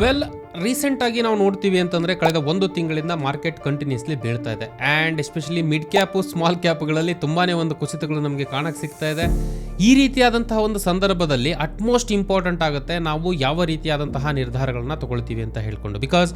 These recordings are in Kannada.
ವೆಲ್ ರೀಸೆಂಟಾಗಿ ನಾವು ನೋಡ್ತೀವಿ ಅಂತಂದರೆ ಕಳೆದ ಒಂದು ತಿಂಗಳಿಂದ ಮಾರ್ಕೆಟ್ ಕಂಟಿನ್ಯೂಸ್ಲಿ ಬೀಳ್ತಾ ಇದೆ. And especially mid cap small ಕ್ಯಾಪ್ಗಳಲ್ಲಿ ತುಂಬಾ ಒಂದು ಕುಸಿತಗಳು ನಮಗೆ ಕಾಣಕ್ಕೆ ಸಿಗ್ತಾ ಇದೆ. ಈ ರೀತಿಯಾದಂತಹ ಒಂದು ಸಂದರ್ಭದಲ್ಲಿ ಅಟ್ಮೋಸ್ಟ್ ಇಂಪಾರ್ಟೆಂಟ್ ಆಗುತ್ತೆ ನಾವು ಯಾವ ರೀತಿಯಾದಂತಹ ನಿರ್ಧಾರಗಳನ್ನ ತಗೊಳ್ತೀವಿ ಅಂತ ಹೇಳ್ಕೊಂಡು. ಬಿಕಾಸ್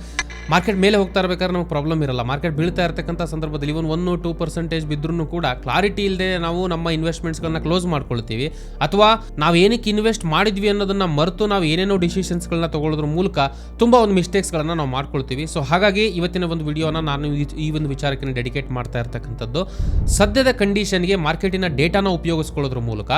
ಮಾರ್ಕೆಟ್ ಮೇಲೆ ಹೋಗ್ತಾ ಇರಬೇಕಾದ್ರೆ ನಮಗೆ ಪ್ರಾಬ್ಲಮ್ ಇರಲ್ಲ. ಮಾರ್ಕೆಟ್ ಬೀಳ್ತಾ ಇರತಕ್ಕಂಥ ಸಂದರ್ಭದಲ್ಲಿ ಇವನ್ ಒನ್ ಟೂ ಪರ್ಸೆಂಟೇಜ್ ಬಿದ್ರೂ ಕೂಡ ಕ್ಲಾರಿಟಿ ಇಲ್ಲದೆ ನಾವು ನಮ್ಮ ಇನ್ವೆಸ್ಟ್ಮೆಂಟ್ಸ್ಗಳನ್ನ ಕ್ಲೋಸ್ ಮಾಡ್ಕೊಳ್ತೀವಿ. ಅಥವಾ ನಾವು ಏನಕ್ಕೆ ಇನ್ವೆಸ್ಟ್ ಮಾಡಿದ್ವಿ ಅನ್ನೋದನ್ನ ಮರೆತು ನಾವು ಏನೇನೋ ಡಿಸಿಷನ್ಸ್ಗಳನ್ನ ತಗೊಳ್ಳೋದ್ರ ಮೂಲಕ ತುಂಬ ಒಂದು ಮಿಸ್ಟೇಕ್ಸ್ಗಳನ್ನ ನಾವು ಮಾಡ್ಕೊಳ್ತೀವಿ. ಸೊ ಹಾಗಾಗಿ ಇವತ್ತಿನ ಒಂದು ವಿಡಿಯೋನ ನಾನು ಈ ಒಂದು ವಿಚಾರಕ್ಕೆ ಡೆಡಿಕೇಟ್ ಮಾಡ್ತಾ ಇರ್ತಕ್ಕಂಥದ್ದು. ಸದ್ಯದ ಕಂಡೀಷನ್ಗೆ ಮಾರ್ಕೆಟಿನ ಡೇಟಾನ ಉಪಯೋಗಿಸ್ಕೊಳ್ಳೋದ್ರ ಮೂಲಕ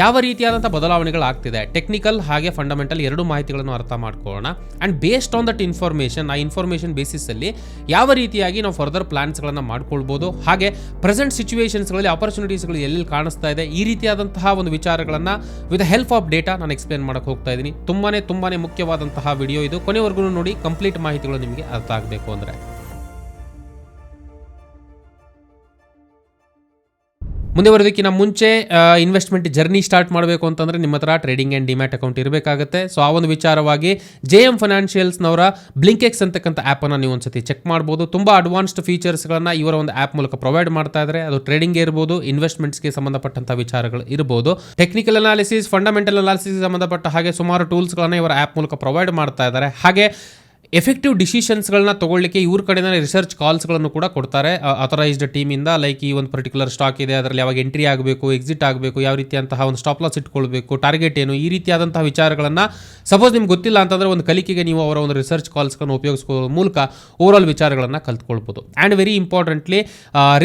ಯಾವ ರೀತಿಯಾದಂಥ ಬದಲಾವಣೆಗಳಾಗ್ತಿದೆ? ಟೆಕ್ನಿಕಲ್ ಹಾಗೆ ಫಂಡಮೆಂಟಲ್ ಎರಡು ಮಾಹಿತಿಗಳನ್ನು ಅರ್ಥ ಮಾಡ್ಕೊಳ್ಳೋಣ. And based on that information ಆ ಇನ್ಫಾರ್ಮೇಷನ್ ಬೇಸಿಸಲ್ಲಿ ಯಾವ ರೀತಿಯಾಗಿ ನಾವು ಫರ್ದರ್ ಪ್ಲಾನ್ಸ್ಗಳನ್ನು ಮಾಡ್ಕೊಳ್ಬೋದು? ಹಾಗೆ ಪ್ರೆಸೆಂಟ್ ಸಿಚುವೇಷನ್ಸ್ಗಳಲ್ಲಿ ಆಪರ್ಚುನಿಟೀಸ್ಗಳು ಎಲ್ಲಿ ಕಾಣಿಸ್ತಾ ಇದೆ? ಈ ರೀತಿಯಾದಂತಹ ಒಂದು ವಿಚಾರಗಳನ್ನು ವಿತ್ ಹೆಲ್ಪ್ ಆಫ್ ಡೇಟಾ ನಾನು ಎಕ್ಸ್ಪ್ಲೇನ್ ಮಾಡಕ್ಕೆ ಹೋಗ್ತಾ ಇದ್ದೀನಿ ತುಂಬಾ ತುಂಬಾ ಮುಖ್ಯವಾದಂತಹ ವಿಡಿಯೋ ಇದು. ಕೊನೆವರೆಗೂ ನೋಡಿ ಕಂಪ್ಲೀಟ್ ಮಾಹಿತಿಗಳು ನಿಮಗೆ ಅರ್ಥ ಆಗಬೇಕು ಅಂದರೆ. ಮುಂದೆ ಬರೋದಕ್ಕಿಂತ ಮುಂಚೆ ಇನ್ವೆಸ್ಟ್ಮೆಂಟ್ ಜರ್ನಿ ಸ್ಟಾರ್ಟ್ ಮಾಡಬೇಕು ಅಂತಂದರೆ ನಿಮ್ಮ ಹತ್ರ ಟ್ರೇಡಿಂಗ್ ಆ್ಯಂಡ್ ಡಿಮ್ಯಾಟ್ ಅಕೌಂಟ್ ಇರಬೇಕಾಗುತ್ತೆ. ಸೊ ಆ ಒಂದು ವಿಚಾರವಾಗಿ ಜೆ ಎಂ ಫೈನಾನ್ಷಿಯಲ್ಸ್ನವರ ಬ್ಲಿಂಕೆಕ್ಸ್ ಅಂತಕ್ಕಂಥ ಆ್ಯಪನ್ನು ನೀವು ಒಂದ್ಸತಿ ಚೆಕ್ ಮಾಡ್ಬೋದು. ತುಂಬ ಅಡ್ವಾನ್ಸ್ಡ್ ಫೀಚರ್ಸ್ಗಳನ್ನು ಇವರ ಒಂದು ಆ್ಯಪ್ ಮೂಲಕ ಪ್ರೊವೈಡ್ ಮಾಡ್ತಾ ಇದ್ದಾರೆ ಅದು ಟ್ರೇಡಿಂಗ್ ಇರ್ಬೋದು ಇನ್ವೆಸ್ಟ್ಮೆಂಟ್ಸ್ಗೆ ಸಂಬಂಧಪಟ್ಟಂಥ ವಿಚಾರಗಳು ಇರ್ಬೋದು. ಟೆಕ್ನಿಕಲ್ ಅನಾಲಿಸಿಸ್ ಫಂಡಮೆಂಟಲ್ ಅನಾಲಿಸಿಸ್ ಸಂಬಂಧಪಟ್ಟ ಹಾಗೆ ಸುಮಾರು ಟೂಲ್ಸ್ಗಳನ್ನು ಇವರ ಆ್ಯಪ್ ಮೂಲಕ ಪ್ರೊವೈಡ್ ಮಾಡ್ತಾ ಇದ್ದಾರೆ. ಹಾಗೆ ಎಫೆಕ್ಟಿವ್ ಡಿಸಿಷನ್ಸ್ಗಳನ್ನ ತೊಗೊಳ್ಳಿಕ್ಕೆ ಇವ್ರ ಕಡೆನೇ ರಿಸರ್ಚ್ ಕಾಲ್ಸ್ಗಳನ್ನು ಕೂಡ ಕೊಡ್ತಾರೆ. ಅಥರೈಸ್ಡ್ ಟೀಮಿಂದ ಲೈಕ್ ಈ ಒಂದು ಪರ್ಟಿಕ್ಯುಲರ್ ಸ್ಟಾಕ್ ಇದೆ, ಅದರಲ್ಲಿ ಯಾವಾಗ ಎಂಟ್ರಿ ಆಗಬೇಕು ಎಕ್ಸಿಟ್ ಆಗಬೇಕು, ಯಾವ ರೀತಿಯಂತಹ ಒಂದು ಸ್ಟಾಪ್ ಲಾಸ್ ಇಟ್ಕೊಳ್ಬೇಕು ಟಾರ್ಗೆಟ್ ಏನು, ಈ ರೀತಿಯಾದಂತಹ ವಿಚಾರಗಳನ್ನು ಸಪೋಸ್ ನಿಮ್ಗೆ ಗೊತ್ತಿಲ್ಲ ಅಂತಂದರೆ ಒಂದು ಕಲಿಕೆಗೆ ನೀವು ಅವರ ಒಂದು ರಿಸರ್ಚ್ ಕಾಲ್ಸ್ಗಳನ್ನು ಉಪಯೋಗಿಸ್ಕೊಳ್ಳೋ ಮೂಲಕ ಓವರಾಲ್ ವಿಚಾರಗಳನ್ನು ಕಲ್ತ್ಕೊಳ್ಬೋದು. ಆ್ಯಂಡ್ ವೆರಿ ಇಂಪಾರ್ಟೆಂಟ್ಲಿ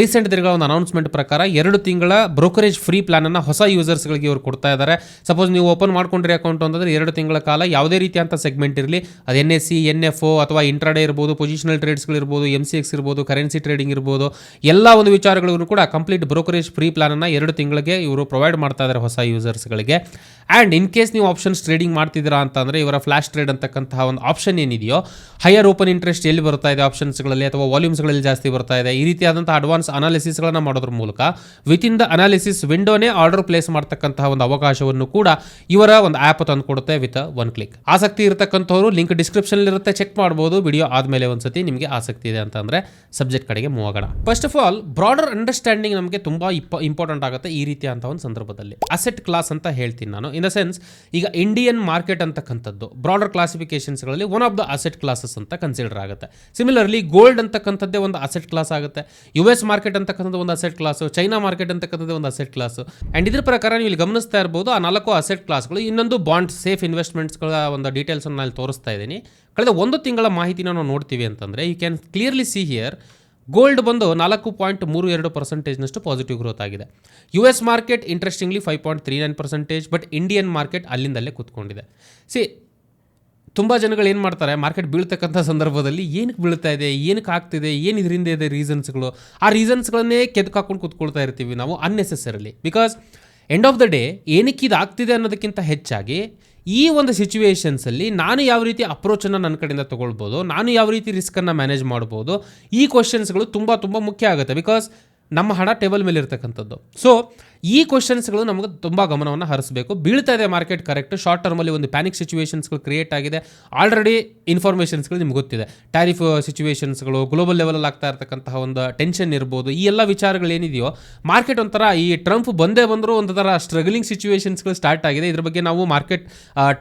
ರೀಸೆಂಟ್ ದಿನಗಳ ಒಂದು ಅನೌನ್ಸ್ಮೆಂಟ್ ಪ್ರಕಾರ ಎರಡು ತಿಂಗಳ ಬ್ರೋಕರೇಜ್ ಫ್ರೀ ಪ್ಲಾನನ್ನು ಹೊಸ ಯೂಸರ್ಸ್ಗಳಿಗೆ ಇವರು ಕೊಡ್ತಾ ಇದ್ದಾರೆ ಸಪೋಸ್ ನೀವು ಓಪನ್ ಮಾಡ್ಕೊಂಡ್ರಿ ಅಕೌಂಟ್ ಅಂತಂದರೆ ಎರಡು ತಿಂಗಳ ಕಾಲ ಯಾವುದೇ ರೀತಿಯಂಥ ಸೆಗ್ಮೆಂಟ್ ಇರಲಿ. ಅದು N S C N F O ಅಥವಾ ಇಂಟ್ರಾಡೇ ಇರ್ಬೋದು ಪೊಸಿಷನಲ್ ಟ್ರೇಡ್ಸ್ಗಳಿರ್ಬೋದು ಎಂ ಸಿ ಎಕ್ಸ್ ಇರ್ಬೋದು ಕರೆನ್ಸಿ ಟ್ರೇಡಿಂಗ್ ಇರ್ಬೋದು, ಎಲ್ಲ ಒಂದು ವಿಚಾರಗಳಿಗೂ ಕೂಡ ಕಂಪ್ಲೀಟ್ ಬ್ರೋಕರೇಜ್ ಫ್ರೀ ಪ್ಲಾನನ್ನು ಎರಡು ತಿಂಗಳಿಗೆ ಇವರು ಪ್ರೊವೈಡ್ ಮಾಡ್ತಾ ಇದ್ದಾರೆ ಹೊಸ ಯೂಸರ್ಸ್ಗಳಿಗೆ ಆ್ಯಂಡ್ ಇನ್ ಕೇಸ್ ನೀವು ಆಪ್ಷನ್ಸ್ ಟ್ರೇಡಿಂಗ್ ಮಾಡ್ತಿದ್ದೀರಾ ಅಂತಂದರೆ ಇವರ ಫ್ಲಾಶ್ ಟ್ರೇಡ್ ಅಂತಕ್ಕಂತಹ ಒಂದು ಆಪ್ಷನ್ ಏನಿದೆಯೋ ಹೈಯರ್ ಓಪನ್ ಇಂಟ್ರೆಸ್ಟ್ ಎಲ್ಲಿ ಬರ್ತಾ ಇದೆ ಆಪ್ಷನ್ಸ್ಗಳಲ್ಲಿ ಅಥವಾ ವಾಲ್ಯೂಮ್ಸ್ಗಳಲ್ಲಿ ಜಾಸ್ತಿ ಬರ್ತಾ ಇದೆ, ಈ ರೀತಿಯಾದಂಥ ಅಡ್ವಾನ್ಸ್ ಅನಾಲಿಸಿಸ್ಗಳನ್ನು ಮಾಡೋದ್ರ ಮೂಲಕ ವಿತ್ ಇನ್ ದ ಅನಾಲಿಸಿಸ್ ವಿಂಡೋನೇ ಆರ್ಡರ್ ಪ್ಲೇಸ್ ಮಾಡ್ತಕ್ಕಂತಹ ಒಂದು ಅವಕಾಶವನ್ನು ಕೂಡ ಇವರ ಒಂದು ಆ್ಯಪ್ ತಂದು ಕೊಡುತ್ತೆ ವಿತ್ ಒನ್ ಕ್ಲಿಕ್ ಆಸಕ್ತಿ ಇರತಕ್ಕಂಥವ್ರು ಲಿಂಕ್ ಡಿಸ್ಕ್ರಿಪ್ಷನ್ ಇರುತ್ತೆ ಚೆಕ್ ಮಾಡ್ಬೋದು ವಿಡಿಯೋ ಆದಮೇಲೆ ಒಂದ್ಸತಿ ನಿಮಗೆ ಆಸಕ್ತಿ ಇದೆ ಅಂತಂದರೆ ಸಬ್ಜೆಕ್ಟ್ ಕಡೆಗೆ ಮೂವ್ ಆಗೋಣ. First of all broader understanding ನಮಗೆ ತುಂಬ ಇಪ್ಪ ಇಂಪಾರ್ಟೆಂಟ್ ಆಗುತ್ತೆ ಈ ರೀತಿ ಅಂತ ಒಂದು ಸಂದರ್ಭದಲ್ಲಿ. ಅಸೆಟ್ ಕ್ಲಾಸ್ ಅಂತ ಹೇಳ್ತೀನಿ ನಾನು. ಇನ್ ದ ಸೆನ್ಸ್ ಈಗ ಇಂಡಿಯನ್ ಮಾರ್ಕೆಟ್ ಅಂತಕ್ಕಂಥದ್ದು broader ಕ್ಲಾಸಿಫಿಕೇಶನ್ಸ್ಗಳಲ್ಲಿ one of the asset classes ಅಂತ ಕನ್ಸಿಡರ್ ಆಗುತ್ತೆ. ಸಿಮಿಲರ್ಲಿ ಗೋಲ್ಡ್ ಅಂತಕ್ಕಂಥದ್ದೇ ಒಂದು ಅಸೆಟ್ ಕ್ಲಾಸ್ ಆಗುತ್ತೆ. ಯು ಎಸ್ ಮಾರ್ಕೆಟ್ ಅಂತಕ್ಕಂಥದ್ದು ಒಂದು ಅಸೆಟ್ ಕ್ಲಾಸು ಚೈನಾ ಮಾರ್ಕೆಟ್ ಅಂತಕ್ಕಂಥದ್ದು ಒಂದು ಅಸೆಟ್ ಕ್ಲಾಸು ಆ್ಯಂಡ್ ಇದ್ರ ಪ್ರಕಾರ ನೀವು ಇಲ್ಲಿ ಗಮನಿಸ್ತಾ ಇರ್ಬೋದು, ಆ ನಾಲ್ಕು ಅಸೆಟ್ ಕ್ಲಾಸ್ಗಳು ಇನ್ನೊಂದು ಬಾಂಡ್ ಸೇಫ್ ಇನ್ವೆಸ್ಟ್ಮೆಂಟ್ಸ್ಗಳ ಒಂದು ಡೀಟೇಲ್ಸನ್ನು ನಾನು ತೋರಿಸ್ತಾ ಇದ್ದೀನಿ. ಕಳೆದ ಒಂದು ತಿಂಗಳ ಮಾಹಿತಿನ ನಾವು ನೋಡ್ತೀವಿ ಅಂತಂದರೆ you can clearly see here gold ಬಂದು ನಾಲ್ಕು ಪಾಯಿಂಟ್ ಮೂರು ಎರಡು ಪರ್ಸೆಂಟೇಜ್ನಷ್ಟು ಪಾಸಿಟಿವ್ ಗ್ರೋತ್ ಆಗಿದೆ. U S market interestingly five point three nine percentage but Indian market ಅಲ್ಲಿಂದಲ್ಲೇ ಕೂತ್ಕೊಂಡಿದೆ. ಸಿ ತುಂಬ ಜನಗಳು ಏನು ಮಾಡ್ತಾರೆ ಮಾರ್ಕೆಟ್ ಬೀಳ್ತಕ್ಕಂಥ ಸಂದರ್ಭದಲ್ಲಿ ಏನಕ್ಕೆ ಬೀಳ್ತಾ ಇದೆ, ಏನಕ್ಕೆ ಆಗ್ತಿದೆ, ಏನು ಇದರಿಂದ ಇದೆ ರೀಸನ್ಸ್ಗಳು ಆ ರೀಸನ್ಸ್ಗಳನ್ನೇ ಕೆದಕಾಕೊಂಡು ಕೂತ್ಕೊಳ್ತಾ ಇರ್ತೀವಿ ನಾವು unnecessarily because end of the day ಏನಕ್ಕೆ ಇದು ಆಗ್ತಿದೆ ಅನ್ನೋದಕ್ಕಿಂತ ಹೆಚ್ಚಾಗಿ ಈ ಒಂದು ಸಿಚುವೇಶನ್ಸಲ್ಲಿ ನಾನು ಯಾವ ರೀತಿ ಅಪ್ರೋಚನ್ನು ನನ್ನ ಕಡೆಯಿಂದ ತೊಗೊಳ್ಬೋದು, ನಾನು ಯಾವ ರೀತಿ ರಿಸ್ಕನ್ನು ಮ್ಯಾನೇಜ್ ಮಾಡ್ಬೋದು, ಈ ಕ್ವಶನ್ಸ್ಗಳು ತುಂಬ ತುಂಬ ಮುಖ್ಯ ಆಗುತ್ತೆ. ಬಿಕಾಸ್ ನಮ್ಮ ಹಣ ಟೇಬಲ್ ಮೇಲೆ ಇರ್ತಕ್ಕಂಥದ್ದು ಸೊ ಈ ಕ್ವಶನ್ಸ್ಗಳು ನಮಗೆ ತುಂಬ ಗಮನವನ್ನು ಹರಿಸಬೇಕು. ಬೀಳ್ತಾ ಇದೆ ಮಾರ್ಕೆಟ್ ಕರೆಕ್ಟ್ ಶಾರ್ಟ್ ಟರ್ಮಲ್ಲಿ ಒಂದು ಪ್ಯಾನಿಕ್ ಸಿಚುವೇಷನ್ಸ್ಗಳು ಕ್ರಿಯೇಟ್ ಆಗಿದೆ. ಆಲ್ರೆಡಿ ಇನ್ಫಾರ್ಮೇಷನ್ಸ್ಗಳು ನಿಮ್ಗೆ ಗೊತ್ತಿದೆ. ಟ್ಯಾರಿಫ್ ಸಿಚುವೇಷನ್ಸ್ಗಳು ಗ್ಲೋಬಲ್ ಲೆವೆಲಲ್ಲಿ ಆಗ್ತಾ ಇರ್ತಕ್ಕಂತಹ ಒಂದು ಟೆನ್ಷನ್ ಇರ್ಬೋದು. ಈ ಎಲ್ಲ ವಿಚಾರಗಳೇನಿದೆಯೋ ಮಾರ್ಕೆಟ್ ಒಂಥರ ಈ ಟ್ರಂಪ್ ಬಂದೇ ಬಂದರೂ ಒಂಥರ ಥರ ಸ್ಟ್ರಗಲಿಂಗ್ ಸಿಚುವೇಷನ್ಸ್ಗಳು ಸ್ಟಾರ್ಟ್ ಆಗಿದೆ. ಇದ್ರ ಬಗ್ಗೆ ನಾವು ಮಾರ್ಕೆಟ್